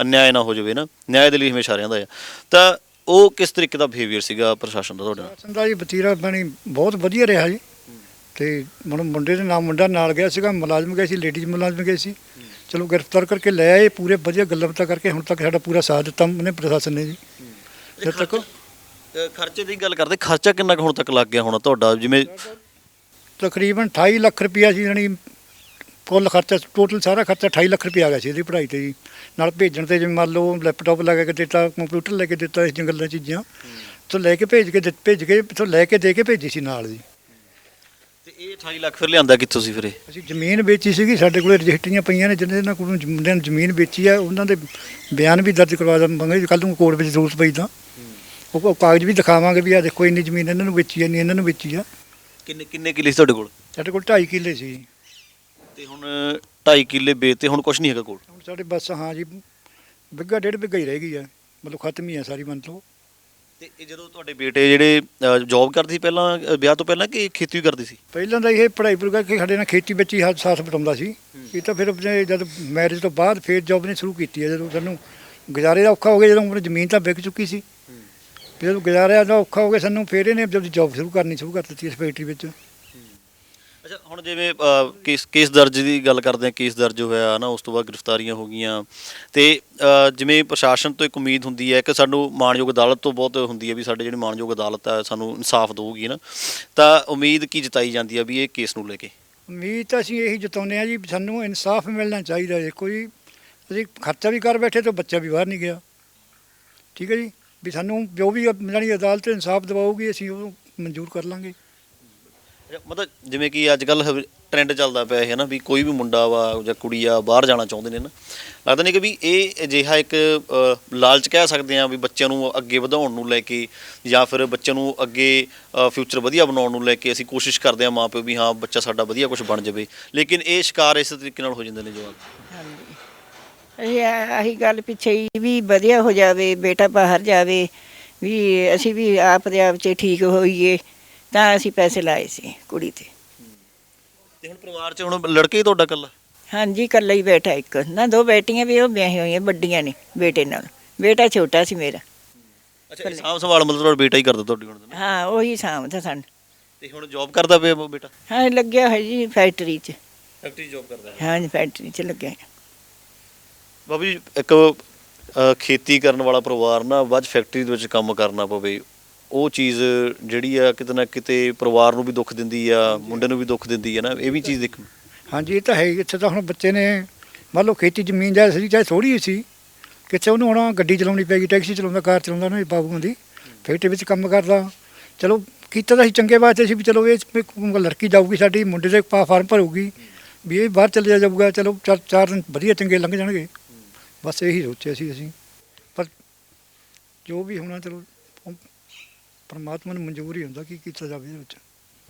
ਅਨਿਆਏ ਨਾ ਹੋ ਜਾਵੇ ਨਾ ਨਿਆਂ ਦੇ ਲਈ ਹਮੇਸ਼ਾ ਰਹਿੰਦਾ ਆ। ਤਾਂ ਉਹ ਕਿਸ ਤਰੀਕੇ ਦਾ ਬਿਹੇਵੀਅਰ ਸੀਗਾ ਪ੍ਰਸ਼ਾਸਨ ਦਾ ਤੁਹਾਡੇ? ਨਾਲ ਪ੍ਰਸ਼ਾਸਨ ਜੀ ਵਤੀਰਾ ਬਣੀ ਬਹੁਤ ਵਧੀਆ ਰਿਹਾ ਜੀ। ਤੇ ਮੁੰ- ਮੁੰਡੇ ਦੇ ਨਾਮ ਮੁੰਡਾ ਨਾਲ ਗਿਆ ਸੀਗਾ ਮੁਲਾਜ਼ਮ ਗਏ ਸੀ ਲੇਡੀਜ਼ ਮੁਲਾਜ਼ਮ ਗਏ ਸੀ। ਚਲੋ ਗ੍ਰਿਫਤਾਰ ਕਰਕੇ ਲੈ ਆਏ ਪੂਰੇ ਵਧੀਆ ਗੱਲਾਂ ਬਾਤਾਂ ਕਰਕੇ ਹੁਣ ਤੱਕ ਸਾਡਾ ਪੂਰਾ ਸਾਥ ਦਿੱਤਾ ਉਹਨੇ ਪ੍ਰਸ਼ਾਸਨ ਨੇ ਜੀ। ਜਦ ਤੱਕ ਖਰਚੇ ਦੀ ਗੱਲ ਕਰਦੇ ਖਰਚਾ ਕਿੰਨਾ ਕੁ ਹੁਣ ਤੱਕ ਲੱਗ ਗਿਆ ਹੋਣਾ ਤੁਹਾਡਾ? ਜਿਵੇਂ ਤਕਰੀਬਨ 28 ਲੱਖ ਰੁਪਇਆ ਸੀ ਜਾਣੀ ਕੁੱਲ ਖਰਚਾ ਟੋਟਲ ਸਾਰਾ ਖਰਚਾ 28 ਲੱਖ ਰੁਪਇਆ ਆ ਗਿਆ ਸੀ ਇਹਦੀ ਪੜ੍ਹਾਈ ਤੇ ਜੀ। ਨਾਲ ਭੇਜਣ ਤੇ ਜਿਵੇਂ ਮੰਨ ਲਓ ਲੈਪਟਾਪ ਲੈ ਕੇ ਦਿੱਤਾ ਕੰਪਿਊਟਰ ਲੈ ਕੇ ਦਿੱਤਾ ਇਸ ਗੱਲਾਂ ਚੀਜ਼ਾਂ। ਤੋਂ ਲੈ ਕੇ ਭੇਜ ਕੇ ਦਿੱਤ- ਭੇਜ ਕੇ ਤੋਂ ਲੈ ਕੇ ਦੇ ਕੇ ਭੇਜੀ ਸੀ ਨਾਲ ਜੀ। ਇਹ 28 ਲੱਖ ਫਿਰ ਲਿਆਂਦਾ ਕਿੱਥੋਂ ਸੀ ਫਿਰ ਇਹ? ਅਸੀਂ ਜ਼ਮੀਨ ਵੇਚੀ ਸੀਗੀ ਸਾਡੇ ਕੋਲੇ ਰਜਿਸਟਰੀਆਂ ਪਈਆਂ ਨੇ ਜਿਹਨਾਂ ਕੋਲ ਮੁੰਡਿਆਂ ਨੇ ਜ਼ਮੀਨ ਵੇਚੀ ਆ ਉਹਨਾਂ ਦੇ ਬਿਆਨ ਵੀ ਦਰਜ ਕਰਵਾ ਦਵਾਂਗੇ ਕੱਲ ਨੂੰ ਕੋਰਟ ਵਿੱਚ ਜ਼ਰੂਰਤ ਪਈ ਤਾਂ। ਉਹ ਉਹ ਕਾਗਜ਼ ਵੀ ਦਿਖਾਵਾਂਗੇ ਵੀ ਆ ਦੇਖੋ ਇੰਨੀ ਜ਼ਮੀਨ ਇਹਨਾਂ ਨੂੰ ਵੇਚੀ ਆ ਨਹੀਂ ਇਹਨਾਂ ਨੂੰ ਵੇਚੀ ਆ। ਕਿੰਨੇ ਕਿੰਨੇ ਕਿੱਲੇ ਸੀ ਤੁਹਾਡੇ ਕੋਲ? ਸਾਡੇ ਕੋਲ 2.5 ਕਿੱਲੇ ਸੀ। ਤੇ ਹੁਣ 2.5 ਕਿੱਲੇ ਵੇਚ ਤੇ ਹੁਣ ਕੁਝ ਨਹੀਂ ਹੈਗਾ ਕੋਲ? ਹੁਣ ਸਾਡੇ ਬਸ ਹਾਂ ਜੀ ਬਿੱਗਾ ਡੇਢ ਬਿੱਗਾ ਹੀ ਰਹਿ ਗਈ ਆ ਮਤਲਬ ਖਤਮ ਹੀ ਆ ਸਾਰੀ ਮੰਨ ਲਓ। ਤੇ ਇਹ ਜਦੋਂ ਤੁਹਾਡੇ ਬੇਟੇ ਜਿਹੜੇ ਜੌਬ ਕਰਦੇ ਸੀ ਪਹਿਲਾਂ ਵਿਆਹ ਤੋਂ ਪਹਿਲਾਂ ਕਿ ਖੇਤੀ ਵੀ ਕਰਦੇ ਸੀ? ਪਹਿਲਾਂ ਤਾਂ ਇਹ ਪੜ੍ਹਾਈ ਪੜ੍ਹਾ ਕੇ ਸਾਡੇ ਨਾਲ ਖੇਤੀ ਵਿੱਚ ਹੀ ਹੱਥ ਸਾਥ ਬਟਾਉਂਦਾ ਸੀ। ਇਹ ਤਾਂ ਫਿਰ ਆਪਣੇ ਜਦ ਮੈਰਿਜ ਤੋਂ ਬਾਅਦ ਫਿਰ ਜੌਬ ਨੇ ਸ਼ੁਰੂ ਕੀਤੀ ਹੈ। ਜਦੋਂ ਸਾਨੂੰ ਗੁਜ਼ਾਰੇ ਦਾ ਔਖਾ ਹੋ ਗਿਆ ਜਦੋਂ ਆਪਣੀ ਜ਼ਮੀਨ ਤਾਂ ਵਿਕ ਚੁੱਕੀ ਸੀ। ਫਿਰ ਜਦੋਂ ਗੁਜ਼ਾਰਿਆ ਦਾ ਔਖਾ ਹੋ ਗਿਆ ਸਾਨੂੰ ਫਿਰ ਇਹਨੇ ਜਦ ਜੌਬ ਸ਼ੁਰੂ ਕਰਨੀ ਸ਼ੁਰੂ ਕਰ ਦਿੱਤੀ ਇਸ ਫੈਕਟਰੀ ਵਿੱਚ। ਅੱਛਾ ਹੁਣ ਜਿਵੇਂ ਅਹ, ਕੇਸ ਕੇਸ ਦਰਜ ਦੀ ਗੱਲ ਕਰਦੇ ਹਾਂ ਕੇਸ ਦਰਜ ਹੋਇਆ ਨਾ ਉਸ ਤੋਂ ਬਾਅਦ ਗ੍ਰਿਫਤਾਰੀਆਂ ਹੋ ਗਈਆਂ। ਤੇ ਅਹ, ਜਿਵੇਂ ਪ੍ਰਸ਼ਾਸਨ ਤੋਂ ਇੱਕ ਉਮੀਦ ਹੁੰਦੀ ਹੈ ਕਿ ਸਾਨੂੰ ਮਾਣਯੋਗ ਅਦਾਲਤ ਤੋਂ ਬਹੁਤ ਹੁੰਦੀ ਹੈ ਵੀ ਸਾਡੇ ਜਿਹੜੀ ਮਾਣਯੋਗ ਅਦਾਲਤ ਹੈ ਸਾਨੂੰ ਇਨਸਾਫ ਦੇਊਗੀ ਨਾ ਤਾਂ ਉਮੀਦ ਕੀ ਜਤਾਈ ਜਾਂਦੀ ਹੈ ਵੀ ਇਹ ਕੇਸ ਨੂੰ ਲੈ ਕੇ? ਉਮੀਦ ਤਾਂ ਅਸੀਂ ਇਹੀ ਜਤਾਉਂਦੇ ਹਾਂ ਜੀ ਵੀ ਸਾਨੂੰ ਇਨਸਾਫ ਮਿਲਣਾ ਚਾਹੀਦਾ ਹੈ। ਕੋਈ ਅਸੀਂ ਖਰਚਾ ਵੀ ਕਰ ਬੈਠੇ ਤੇ ਬੱਚਾ ਵੀ ਬਾਹਰ ਨਹੀਂ ਗਿਆ। ਠੀਕ ਹੈ ਜੀ? ਵੀ ਸਾਨੂੰ ਜੋ ਵੀ ਜਾਣੀ ਅਦਾਲਤ ਇਨਸਾਫ ਦਿਵਾਊਗੀ ਅਸੀਂ ਉਹ ਮਨਜ਼ੂਰ ਕਰ ਲਾਂਗੇ। ਮਤਲਬ ਜਿਵੇਂ ਕਿ ਅੱਜ ਕੱਲ ਟ੍ਰੈਂਡ ਚੱਲਦਾ ਪਿਆ ਹੈ ਨਾ ਵੀ ਕੋਈ ਵੀ ਮੁੰਡਾ ਵਾ ਜਾਂ ਕੁੜੀ ਆ, ਬਾਹਰ ਜਾਣਾ ਚਾਹੁੰਦੇ ਨੇ ਨਾ, ਲੱਗਦਾ ਨਹੀਂ ਕਿ ਵੀ ਇਹ ਅਜਿਹਾ ਇੱਕ ਲਾਲਚ ਕਹਿ ਸਕਦੇ ਆ ਵੀ ਬੱਚਿਆਂ ਨੂੰ ਅੱਗੇ ਵਧਾਉਣ ਨੂੰ ਲੈ ਕੇ ਜਾਂ ਫਿਰ ਬੱਚਿਆਂ ਨੂੰ ਅੱਗੇ ਫਿਊਚਰ ਵਧੀਆ ਬਣਾਉਣ ਨੂੰ ਲੈ ਕੇ ਅਸੀਂ ਕੋਸ਼ਿਸ਼ ਕਰਦੇ ਆ ਮਾਪਿਓ ਵੀ ਹਾਂ ਬੱਚਾ ਸਾਡਾ ਵਧੀਆ ਕੁਝ ਬਣ ਜਾਵੇ। ਲੇਕਿਨ ਇਹ ਸ਼ਿਕਾਰ ਇਸ ਤਰੀਕੇ ਨਾਲ ਹੋ ਜਾਂਦੇ ਨੇ ਜਵਾਬ ਹਾਂਜੀ। ਆਹੀ ਗੱਲ ਪਿੱਛੇ ਹੀ ਵੀ ਵਧੀਆ ਹੋ ਜਾਵੇ, ਬੇਟਾ ਬਾਹਰ ਜਾਵੇ, ਵੀ ਅਸੀਂ ਵੀ ਆਪ ਦੇ ਆਪ 'ਚ ਠੀਕ ਹੋਈਏ। ਤਾਂ ਅਸੀਂ ਪੈਸੇ ਲਾਏ ਸੀ ਕੁੜੀ ਤੇ। ਤੇ ਹੁਣ ਪਰਿਵਾਰ 'ਚ ਹੁਣ ਲੜਕੇ ਹੀ ਤੁਹਾਡਾ ਇਕੱਲਾ? ਹਾਂਜੀ ਇਕੱਲਾ ਹੀ ਬੇਟਾ ਇੱਕ। ਨਾ ਦੋ ਬੇਟੀਆਂ ਵੀ ਉਹ ਵਿਆਹੀ ਹੋਈਆਂ ਵੱਡੀਆਂ ਨੇ ਬੇਟੇ ਨਾਲ। ਬੇਟਾ ਛੋਟਾ ਸੀ ਮੇਰਾ। ਅੱਛਾ ਇਹ ਸਾਂਭ ਸੰਭਾਲ ਮਤਲਬ ਤੁਹਾਡਾ ਬੇਟਾ ਹੀ ਕਰਦਾ ਤੁਹਾਡੀ ਹੁਣ ਦਾ। ਹਾਂ ਉਹੀ ਸਾਂਭਦਾ ਸਾਨੂੰ। ਤੇ ਹੁਣ ਜੌਬ ਕਰਦਾ ਪਿਆ ਉਹ ਬੇਟਾ? ਹਾਂ ਲੱਗਿਆ ਹੋਇਆ ਜੀ ਫੈਕਟਰੀ 'ਚ। ਫੈਕਟਰੀ ਜੌਬ ਕਰਦਾ ਹਾਂਜੀ ਫੈਕਟਰੀ 'ਚ ਲੱਗਿਆ ਹੋਇਆ। ਬਾਬੂ ਜੀ ਇੱਕ ਅ, ਖੇਤੀ ਕਰਨ ਵਾਲਾ ਪਰਿਵਾਰ ਨਾ ਵੱਜ ਫੈਕਟਰੀ ਦੇ ਵਿੱਚ ਕੰਮ ਕਰਨਾ ਪਵੇ। ਉਹ ਚੀਜ਼ ਜਿਹੜੀ ਆ ਕਿਤੇ ਨਾ ਕਿਤੇ ਪਰਿਵਾਰ ਨੂੰ ਵੀ ਦੁੱਖ ਦਿੰਦੀ ਆ, ਮੁੰਡੇ ਨੂੰ ਵੀ ਦੁੱਖ ਦਿੰਦੀ ਆ ਨਾ, ਇਹ ਵੀ ਚੀਜ਼ ਦੇਖਣ ਹਾਂਜੀ, ਇਹ ਤਾਂ ਹੈ ਇੱਥੇ ਤਾਂ ਹੁਣ ਬੱਚੇ ਨੇ, ਮੰਨ ਲਓ ਖੇਤੀ ਜ਼ਮੀਨ ਜਾਇ ਸੀ ਚਾਹੇ ਥੋੜੀ ਸੀ, ਕਿੱਥੇ ਉਹਨੂੰ ਹੁਣ ਗੱਡੀ ਚਲਾਉਣੀ ਪੈਗੀ ਟੈਕਸੀ ਚਲਾਉਂਦਾ, ਕਾਰ ਚਲਾਉਂਦਾ ਨਾ ਬਾਬੂਆਂ ਦੀ ਫੈਕਟਰੀ ਵਿੱਚ ਕੰਮ ਕਰਦਾ। ਚਲੋ, ਕੀਤਾ ਤਾਂ ਅਸੀਂ ਚੰਗੇ ਵਾਸਤੇ ਸੀ ਵੀ ਚਲੋ ਇਹ ਲੜਕੀ ਜਾਊਗੀ ਸਾਡੀ, ਮੁੰਡੇ ਦੇ ਪਾ ਫਾਰਮ ਭਰੂਗੀ, ਵੀ ਇਹ ਬਾਹਰ ਚਲੇ ਜਾਊਗਾ, ਚਲੋ ਚਾਰ ਚਾਰ ਦਿਨ ਵਧੀਆ ਚੰਗੇ ਲੰਘ ਜਾਣਗੇ। ਬਸ ਇਹੀ ਸੋਚਿਆ ਸੀ ਅਸੀਂ। ਪਰ ਜੋ ਵੀ ਹੋਣਾ, ਚਲੋ ਪਰਮਾਤਮਾ ਨੂੰ ਮਨਜ਼ੂਰ ਹੀ ਹੁੰਦਾ ਕੀ ਕੀਤਾ ਜਾਵੇ ਇਹਦੇ ਵਿੱਚ।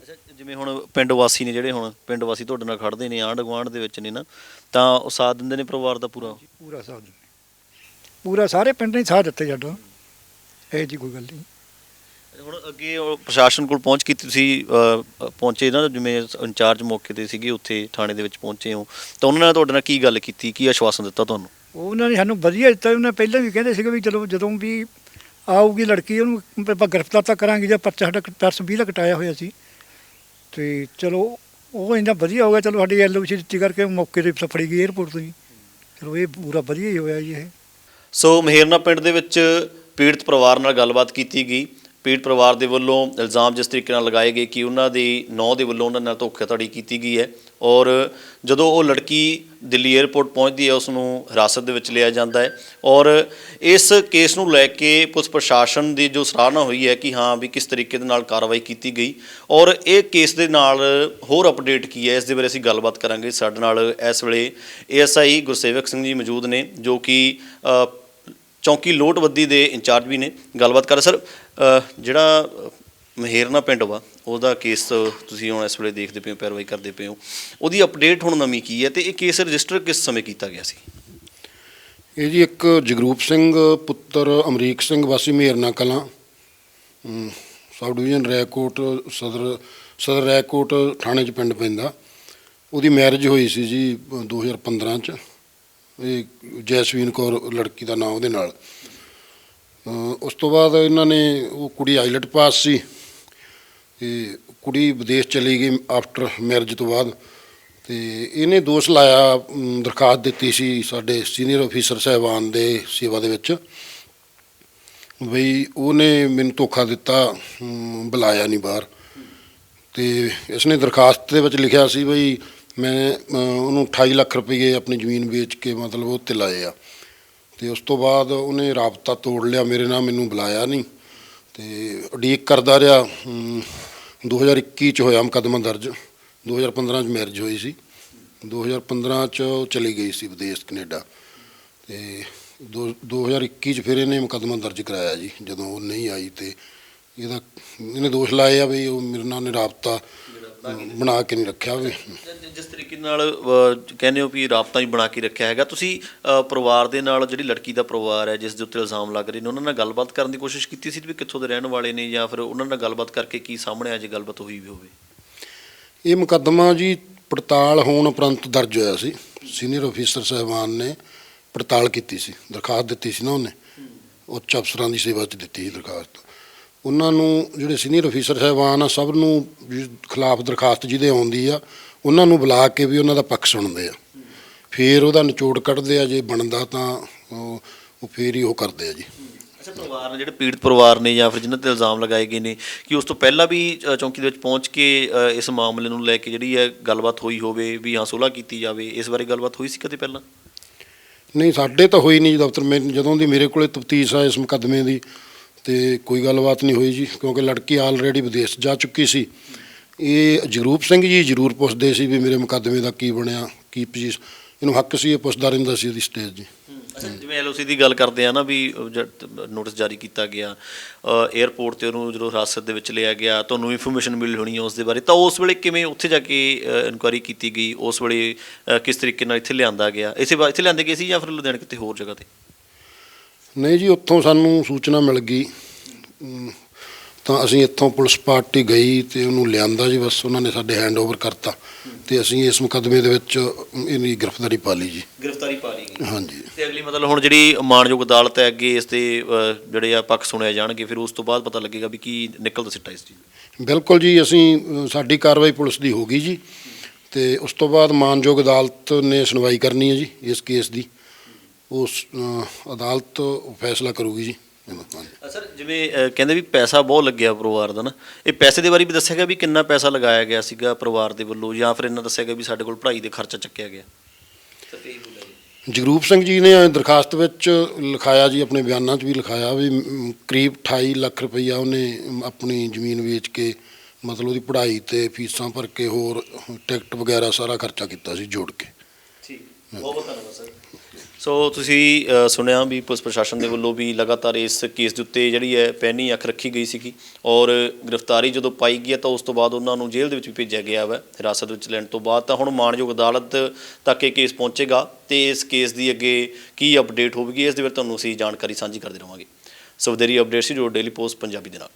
ਅੱਛਾ ਜਿਵੇਂ ਹੁਣ ਪਿੰਡ ਵਾਸੀ ਨੇ ਜਿਹੜੇ ਹੁਣ ਪਿੰਡ ਵਾਸੀ ਤੁਹਾਡੇ ਨਾਲ ਖੜਦੇ ਨੇ ਆਂਢ ਗੁਆਂਢ ਦੇ ਵਿੱਚ ਨੇ ਨਾ ਤਾਂ ਉਹ ਸਾਥ ਦਿੰਦੇ ਨੇ ਪਰਿਵਾਰ ਦਾ ਪੂਰਾ? ਪੂਰਾ ਸਾਥ ਦਿੰਦੇ ਪੂਰਾ ਸਾਰੇ ਪਿੰਡ ਨੇ ਸਾਥ ਦਿੱਤਾ ਸਾਡਾ। ਇਹ ਜੀ ਕੋਈ ਗੱਲ ਨਹੀਂ। ਹੁਣ ਅੱਗੇ ਉਹ ਪ੍ਰਸ਼ਾਸਨ ਕੋਲ ਪਹੁੰਚ ਕੀਤੀ ਤੁਸੀਂ ਅ, ਅ, ਪਹੁੰਚੇ ਨਾ ਜਿਵੇਂ ਇੰਚਾਰਜ ਮੌਕੇ ਤੇ ਸੀਗੇ ਉੱਥੇ ਥਾਣੇ ਦੇ ਵਿੱਚ ਪਹੁੰਚੇ ਹੋ ਤਾਂ ਉਹਨਾਂ ਨੇ ਤੁਹਾਡੇ ਨਾਲ ਕੀ ਗੱਲ ਕੀਤੀ ਕੀ ਆਸ਼ਵਾਸਨ ਦਿੱਤਾ ਤੁਹਾਨੂੰ? ਉਹਨਾਂ ਨੇ ਸਾਨੂੰ ਵਧੀਆ ਦਿੱਤਾ ਉਹਨਾਂ ਪਹਿਲਾਂ ਵੀ ਕਹਿੰਦੇ ਸੀਗੇ ਵੀ ਚਲੋ ਜਦੋਂ ਵੀ ਆਊਗੀ ਲੜਕੀ, ਉਹਨੂੰ ਆਪਾਂ ਗ੍ਰਿਫਤਾਰ ਤਾਂ ਕਰਾਂਗੇ, ਜਾਂ ਪਰਚਾ ਸਾਡਾ 420 ਦਾ ਕਟਾਇਆ ਹੋਇਆ ਸੀ। ਤੇ ਚਲੋ, ਉਹ ਇੰਨਾ ਵਧੀਆ ਹੋ ਗਿਆ, ਚਲੋ ਸਾਡੀ ਐਲਓਸੀ ਦਿੱਤੀ ਕਰਕੇ ਮੌਕੇ ਤੇ ਫੜੀ ਗਈ 에어ਪੋਰਟ ਤੋਂ ਜੀ। ਚਲੋ ਇਹ ਪੂਰਾ ਵਧੀਆ ਹੀ ਹੋਇਆ ਜੀ ਇਹ। ਸੋ ਮਹੇਰਨਾ ਪਿੰਡ ਦੇ ਵਿੱਚ ਪੀੜਤ ਪਰਿਵਾਰ ਨਾਲ ਗੱਲਬਾਤ ਕੀਤੀ ਗਈ। ਪੀੜਤ ਪਰਿਵਾਰ ਦੇ ਵੱਲੋਂ ਇਲਜ਼ਾਮ ਜਿਸ ਤਰੀਕੇ ਨਾਲ ਲਗਾਏ ਗਏ ਕਿ ਉਹਨਾਂ ਦੀ ਨੌ ਦੇ ਵੱਲੋਂ ਉਹਨਾਂ ਨਾਲ ਧੋਖਾਧੜੀ ਕੀਤੀ ਗਈ ਹੈ। ਔਰ ਜਦੋਂ ਉਹ ਲੜਕੀ ਦਿੱਲੀ 에ਅਰਪੋਰਟ ਪਹੁੰਚਦੀ ਹੈ ਉਸ ਨੂੰ ਹਿਰਾਸਤ ਦੇ ਵਿੱਚ ਲਿਆ ਜਾਂਦਾ ਹੈ ਔਰ ਇਸ ਕੇਸ ਨੂੰ ਲੈ ਕੇ ਪੁਲਿਸ ਪ੍ਰਸ਼ਾਸਨ ਦੀ ਜੋ ਸਰਾਹਨਾ ਹੋਈ ਹੈ ਕਿ ਹਾਂ ਵੀ ਕਿਸ ਤਰੀਕੇ ਦੇ ਨਾਲ ਕਾਰਵਾਈ ਕੀਤੀ ਗਈ ਔਰ ਇਹ ਕੇਸ ਦੇ ਨਾਲ ਹੋਰ ਅਪਡੇਟ ਕੀ ਹੈ, ਇਸ ਦੇ ਬਾਰੇ ਅਸੀਂ ਗੱਲਬਾਤ ਕਰਾਂਗੇ। ਸਾਡੇ ਨਾਲ ਇਸ ਵੇਲੇ ਏਐਸਆਈ ਗੁਰਸੇਵਕ ਸਿੰਘ ਜੀ ਮੌਜੂਦ ਨੇ, ਜੋ ਕਿ ਚੌਂਕੀ ਲੋਟਵੱਦੀ ਦੇ ਇੰਚਾਰਜ ਵੀ ਨੇ। ਗੱਲਬਾਤ ਕਰ, ਸਰ ਜਿਹੜਾ ਮਹੇਰਨਾ ਪਿੰਡ ਵਾ ਉਹਦਾ ਕੇਸ ਤੁਸੀਂ ਹੁਣ ਇਸ ਵੇਲੇ ਦੇਖਦੇ ਪਏ ਹੋ ਪੈਰਵਾਈ ਕਰਦੇ ਪਏ ਹੋ। ਉਹਦੀ ਅਪਡੇਟ ਹੁਣ ਨਵੀਂ ਕੀ ਹੈ ਤੇ ਇਹ ਕੇਸ ਰਜਿਸਟਰ ਕਿਸ ਸਮੇਂ ਕੀਤਾ ਗਿਆ ਸੀ? ਇਹ ਜੀ ਇੱਕ ਜਗਰੂਪ ਸਿੰਘ ਪੁੱਤਰ ਅਮਰੀਕ ਸਿੰਘ ਵਾਸੀ ਮੇਰਨਾ ਕਲਾਂ ਸਬ ਡਿਵੀਜ਼ਨ ਰੈਕੋਟ ਸਦਰ ਸਦਰ ਰੈਕੋਟ ਥਾਣੇ 'ਚ ਪਿੰਡ ਪੈਂਦਾ। ਉਹਦੀ ਮੈਰਿਜ ਹੋਈ ਸੀ ਜੀ ਅ, 2015 'ਚ। ਇਹ ਜੈਸਵੀਨ ਕੌਰ ਲੜਕੀ ਦਾ ਨਾਮ ਉਹਦੇ ਨਾਲ। ਉਸ ਤੋਂ ਬਾਅਦ ਇਹਨਾਂ ਨੇ ਉਹ ਕੁੜੀ ਆਈਲਟ ਪਾਸ ਸੀ। ਤੇ ਕੁੜੀ ਵਿਦੇਸ਼ ਚਲੀ ਗਈ ਆਫਟਰ ਮੈਰਿਜ ਤੋਂ ਬਾਅਦ ਤੇ ਇਹਨੇ ਦੋਸ਼ ਲਾਇਆ ਦਰਖਾਸਤ ਦਿੱਤੀ ਸੀ ਸਾਡੇ ਸੀਨੀਅਰ ਅਫੀਸਰ ਸਾਹਿਬਾਨ ਦੇ ਸੇਵਾ ਦੇ ਵਿੱਚ ਬਈ ਉਹਨੇ ਮੈਨੂੰ ਧੋਖਾ ਦਿੱਤਾ ਬੁਲਾਇਆ ਨਹੀਂ ਬਾਹਰ। ਤੇ ਇਸਨੇ ਦਰਖਾਸਤ ਦੇ ਵਿੱਚ ਲਿਖਿਆ ਸੀ ਬਈ ਮੈਂ ਉਹਨੂੰ 28 ਲੱਖ ਰੁਪਏ ਆਪਣੀ ਜ਼ਮੀਨ ਵੇਚ ਕੇ ਮਤਲਬ ਉਹ ਤੇ ਲਾਏ ਆ। ਤੇ ਉਸ ਤੋਂ ਬਾਅਦ ਉਹਨੇ ਰਾਬਤਾ ਤੋੜ ਲਿਆ, ਮੇਰੇ ਨਾਲ ਮੈਨੂੰ ਬੁਲਾਇਆ ਨਹੀਂ ਤੇ ਉਡੀਕ ਕਰਦਾ ਰਿਹਾ 2021 ਚ ਹੋਇਆ ਮੁਕੱਦਮਾ ਦਰਜ 2015 ਚ ਮੈਰਿਜ ਹੋਈ ਸੀ 2015 ਚ ਉਹ ਚਲੀ ਗਈ ਸੀ ਵਿਦੇਸ਼ ਕੈਨੇਡਾ ਤੇ ਦੋ- 2021 ਚ ਫਿਰ ਇਹਨੇ ਮੁਕੱਦਮਾ ਦਰਜ ਕਰਾਇਆ ਜੀ, ਜਦੋਂ ਉਹ ਨਹੀਂ ਆਈ ਤੇ ਇਹਦਾ, ਇਹਨੇ ਦੋਸ਼ ਲਾਏ ਆ ਵੀ ਉਹ ਮੇਰੇ ਨਾਲ ਨੇ ਰਾਬਤਾ ਬਣਾ ਕੇ ਨਹੀਂ ਰੱਖਿਆ ਵੀ। ਜ- ਜਿਸ ਤਰੀਕੇ ਨਾਲ ਕਹਿੰਦੇ ਹੋ ਵੀ ਰਾਬਤਾ ਹੀ ਬਣਾ ਕੇ ਰੱਖਿਆ ਹੈਗਾ। ਤੁਸੀਂ ਪਰਿਵਾਰ ਦੇ ਨਾਲ ਜਿਹੜੀ ਲੜਕੀ ਦਾ ਪਰਿਵਾਰ ਹੈ ਜਿਸ ਦੇ ਉੱਤੇ ਇਲਜ਼ਾਮ ਲੱਗ ਰਹੇ ਨੇ ਉਹਨਾਂ ਨਾਲ ਗੱਲਬਾਤ ਕਰਨ ਦੀ ਕੋਸ਼ਿਸ਼ ਕੀਤੀ ਸੀ ਵੀ ਕਿੱਥੋਂ ਦੇ ਰਹਿਣ ਵਾਲੇ ਨੇ ਜਾਂ ਫਿਰ ਉਹਨਾਂ ਨਾਲ ਗੱਲਬਾਤ ਕਰਕੇ ਕੀ ਸਾਹਮਣੇ ਆ ਜੇ ਗੱਲਬਾਤ ਹੋਈ ਵੀ ਹੋਵੇ? ਇਹ ਮੁਕੱਦਮਾ ਜੀ ਪੜਤਾਲ ਹੋਣ ਉਪਰੰਤ ਦਰਜ ਹੋਇਆ ਸੀ। ਸੀਨੀਅਰ ਅਫੀਸਰ ਸਾਹਿਬਾਨ ਨੇ ਪੜਤਾਲ ਕੀਤੀ ਸੀ ਦਰਖਾਸਤ ਦਿੱਤੀ ਸੀ ਨਾ ਉਹਨੇ। ਉੱਚ ਅਫਸਰਾਂ ਦੀ ਸੇਵਾ 'ਚ ਦਿੱਤੀ ਸੀ ਦਰਖਾਸਤ। ਉਹਨਾਂ ਨੂੰ ਜਿਹੜੇ ਸੀਨੀਅਰ ਅਫੀਸਰ ਸਾਹਿਬਾਨ ਆ ਸਭ ਨੂੰ ਖਿਲਾਫ ਦਰਖਾਸਤ ਜਿਹਦੇ ਆਉਂਦੀ ਆ ਉਹਨਾਂ ਨੂੰ ਬੁਲਾ ਕੇ ਵੀ ਉਹਨਾਂ ਦਾ ਪੱਖ ਸੁਣਦੇ ਆ। ਫਿਰ ਉਹਦਾ ਨਿਚੋੜ ਕੱਢਦੇ ਆ ਜੇ ਬਣਦਾ ਤਾਂ ਉਹ ਫੇਰ ਹੀ ਉਹ ਕਰਦੇ ਆ ਜੀ। ਅੱਛਾ ਪਰਿਵਾਰ ਨੇ ਜਿਹੜੇ ਪੀੜਤ ਪਰਿਵਾਰ ਨੇ ਜਾਂ ਫਿਰ ਜਿਨ੍ਹਾਂ ਤੇ ਇਲਜ਼ਾਮ ਲਗਾਏ ਗਏ ਨੇ ਕਿ ਉਸ ਤੋਂ ਪਹਿਲਾਂ ਵੀ ਚੌਂਕੀ ਦੇ ਵਿੱਚ ਪਹੁੰਚ ਕੇ ਇਸ ਮਾਮਲੇ ਨੂੰ ਲੈ ਕੇ ਜਿਹੜੀ ਹੈ ਗੱਲਬਾਤ ਹੋਈ ਹੋਵੇ ਵੀ ਹਾਂ ਸੁਲ੍ਹਾ ਕੀਤੀ ਜਾਵੇ ਇਸ ਬਾਰੇ ਗੱਲਬਾਤ ਹੋਈ ਸੀ ਕਦੇ ਪਹਿਲਾਂ? ਨਹੀਂ ਸਾਡੇ ਤਾਂ ਹੋਈ ਨਹੀਂ ਜੀ ਦਫ਼ਤਰ। ਮੈਂ ਜਦੋਂ ਦੀ ਮੇਰੇ ਕੋਲੇ ਤਫਤੀਸ਼ ਆ ਇਸ ਮੁਕੱਦਮੇ ਦੀ ਤੇ ਕੋਈ ਗੱਲਬਾਤ ਨਹੀਂ ਹੋਈ ਜੀ, ਕਿਉਂਕਿ ਲੜਕੀ ਆਲਰੇਡੀ ਵਿਦੇਸ਼ ਜਾ ਚੁੱਕੀ ਸੀ। ਇਹ ਜਗਰੂਪ ਸਿੰਘ ਜੀ ਜ਼ਰੂਰ ਪੁੱਛਦੇ ਸੀ ਵੀ ਮੇਰੇ ਮੁਕੱਦਮੇ ਦਾ ਕੀ ਬਣਿਆ, ਕੀ ਪੋਜੀਸ਼ਨ ਇਹਨੂੰ ਹੱਕ ਸੀ, ਇਹ ਪੁੱਛਦਾ ਰਹਿੰਦਾ ਸੀ ਉਹਦੀ ਸਟੇਜ ਜੀ। ਅੱਛਾ, ਜਿਵੇਂ ਐਲਓਸੀ ਦੀ ਗੱਲ ਕਰਦੇ ਆ ਨਾ ਵੀ ਨੋਟਿਸ ਜਾਰੀ ਕੀਤਾ ਗਿਆ 에ਅਰਪੋਰਟ ਤੇ ਉਹਨੂੰ ਜਦੋਂ ਹਿਰਾਸਤ ਦੇ ਵਿੱਚ ਲਿਆ ਗਿਆ, ਤੁਹਾਨੂੰ ਇਨਫੋਰਮੇਸ਼ਨ ਮਿਲੀ ਹੋਣੀ ਹੈ ਉਸ ਦੇ ਬਾਰੇ, ਤਾਂ ਉਸ ਵੇਲੇ ਕਿਵੇਂ ਉੱਥੇ ਜਾ ਕੇ ਇਨਕੁਆਇਰੀ ਕੀਤੀ ਗਈ? ਉਸ ਵੇਲੇ ਕਿਸ ਤਰੀਕੇ ਨਾਲ ਇੱਥੇ ਲਿਆਂਦਾ ਗਿਆ? ਇਸੇ ਵਾ- ਇੱਥੇ ਲਿਆਂਦੇ ਗਏ ਸੀ ਜਾਂ ਫਿਰ ਲੁਧਿਆਣੇ ਕਿਤੇ ਹੋਰ ਜਗ੍ਹਾ ਤੇ? ਨਹੀਂ ਜੀ ਉੱਥੋਂ ਸਾਨੂੰ ਸੂਚਨਾ ਮਿਲ ਗਈ। ਤਾਂ ਅਸੀਂ ਇੱਥੋਂ ਪੁਲਿਸ ਪਾਰਟੀ ਗਈ ਤੇ ਉਹਨੂੰ ਲਿਆਂਦਾ ਜੀ ਬਸ ਉਹਨਾਂ ਨੇ ਸਾਡੇ ਹੈਂਡਓਵਰ ਕਰਤਾ। ਤੇ ਅਸੀਂ ਇਸ ਮੁਕੱਦਮੇ ਦੇ ਵਿੱਚ ਇਹਦੀ ਗ੍ਰਿਫਤਾਰੀ ਪਾ ਲਈ ਜੀ। ਗ੍ਰਿਫਤਾਰੀ ਪਾ ਲਈ ਗਈ। ਹਾਂਜੀ। ਤੇ ਅਗਲੀ ਮਤਲਬ ਹੁਣ ਜਿਹੜੀ ਮਾਨਯੋਗ ਅਦਾਲਤ ਹੈ ਅੱਗੇ ਇਸ ਤੇ ਜਿਹੜੇ ਆ ਪੱਖ ਸੁਣਿਆ ਜਾਣਗੇ ਫਿਰ ਉਸ ਤੋਂ ਬਾਅਦ ਪਤਾ ਲੱਗੇਗਾ ਵੀ ਕੀ ਨਿਕਲਦਾ ਸਿੱਟਾ ਇਸ ਚੀਜ਼ ਬਿਲਕੁਲ ਜੀ ਅਸੀਂ ਸਾਡੀ ਕਾਰਵਾਈ ਪੁਲਿਸ ਦੀ ਹੋ ਗਈ ਜੀ। ਤੇ ਉਸ ਤੋਂ ਬਾਅਦ ਮਾਨਯੋਗ ਅਦਾਲਤ ਨੇ ਸੁਣਵਾਈ ਕਰਨੀ ਹੈ ਜੀ ਇਸ ਕੇਸ ਦੀ। ਉਸ ਅਦਾਲਤ ਫੈਸਲਾ ਕਰੂਗੀ ਜੀ। ਸਰ ਜਿਵੇਂ ਕਹਿੰਦੇ ਵੀ ਪੈਸਾ ਬਹੁਤ ਲੱਗਿਆ ਪਰਿਵਾਰ ਦਾ ਨਾ ਇਹ ਪੈਸੇ ਦੇ ਬਾਰੇ ਵੀ ਦੱਸਿਆ ਗਿਆ ਵੀ ਕਿੰਨਾ ਪੈਸਾ ਲਗਾਇਆ ਗਿਆ ਸੀਗਾ ਪਰਿਵਾਰ ਦੇ ਵੱਲੋਂ ਜਾਂ ਫਿਰ ਇਹਨਾਂ ਦੱਸਿਆ ਗਿਆ ਵੀ ਸਾਡੇ ਕੋਲ ਪੜ੍ਹਾਈ ਦੇ ਖਰਚਾ ਚੱਕਿਆ ਗਿਆ? ਜਗਰੂਪ ਸਿੰਘ ਜੀ ਨੇ ਦਰਖਾਸਤ ਵਿੱਚ ਲਿਖਾਇਆ ਜੀ ਆਪਣੇ ਬਿਆਨਾਂ 'ਚ ਵੀ ਲਿਖਾਇਆ ਵੀ ਕਰੀਬ 28 ਲੱਖ ਰੁਪਈਆ ਉਹਨੇ ਆਪਣੀ ਜ਼ਮੀਨ ਵੇਚ ਕੇ ਮਤਲਬ ਉਹਦੀ ਪੜ੍ਹਾਈ ਤੇ ਫੀਸਾਂ ਭਰ ਕੇ ਹੋਰ ਟਿਕਟ ਵਗੈਰਾ ਸਾਰਾ ਖਰਚਾ ਕੀਤਾ ਸੀ ਜੋੜ ਕੇ। ਠੀਕ। ਬਹੁਤ ਬਹੁਤ ਧੰਨਵਾਦ ਸਰ। ਸੋ ਤੁਸੀਂ ਅ, ਸੁਣਿਆ ਵੀ ਪੁਲਿਸ ਪ੍ਰਸ਼ਾਸਨ ਦੇ ਵੱਲੋਂ ਵੀ ਲਗਾਤਾਰ ਇਸ ਕੇਸ ਦੇ ਉੱਤੇ ਜਿਹੜੀ ਹੈ ਪੈਨੀ ਅੱਖ ਰੱਖੀ ਗਈ ਸੀਗੀ ਔਰ ਗ੍ਰਿਫਤਾਰੀ ਜਦੋਂ ਪਾਈ ਗਈ ਹੈ ਤਾਂ ਉਸ ਤੋਂ ਬਾਅਦ ਉਹਨਾਂ ਨੂੰ ਜੇਲ੍ਹ ਦੇ ਵਿੱਚ ਵੀ ਭੇਜਿਆ ਗਿਆ ਵਾ ਹਿਰਾਸਤ ਵਿੱਚ ਲੈਣ ਤੋਂ ਬਾਅਦ ਤਾਂ ਹੁਣ ਮਾਣਯੋਗ ਅਦਾਲਤ ਤੱਕ ਇਹ ਕੇਸ ਪਹੁੰਚੇਗਾ ਤੇ ਇਸ ਕੇਸ ਦੀ ਅੱਗੇ ਕੀ ਅਪਡੇਟ ਹੋਵੇਗੀ ਇਸ ਦੇ ਵਿੱਚ ਤੁਹਾਨੂੰ ਅਸੀਂ ਜਾਣਕਾਰੀ ਸਾਂਝੀ ਕਰਦੇ ਰਹਾਂਗੇ ਸੋ ਦੇਰੀ ਅਪਡੇਟ ਸੀ ਜੋ ਡੇਲੀ ਪੋਸਟ ਪੰਜਾਬੀ ਦੇ ਨਾਲ।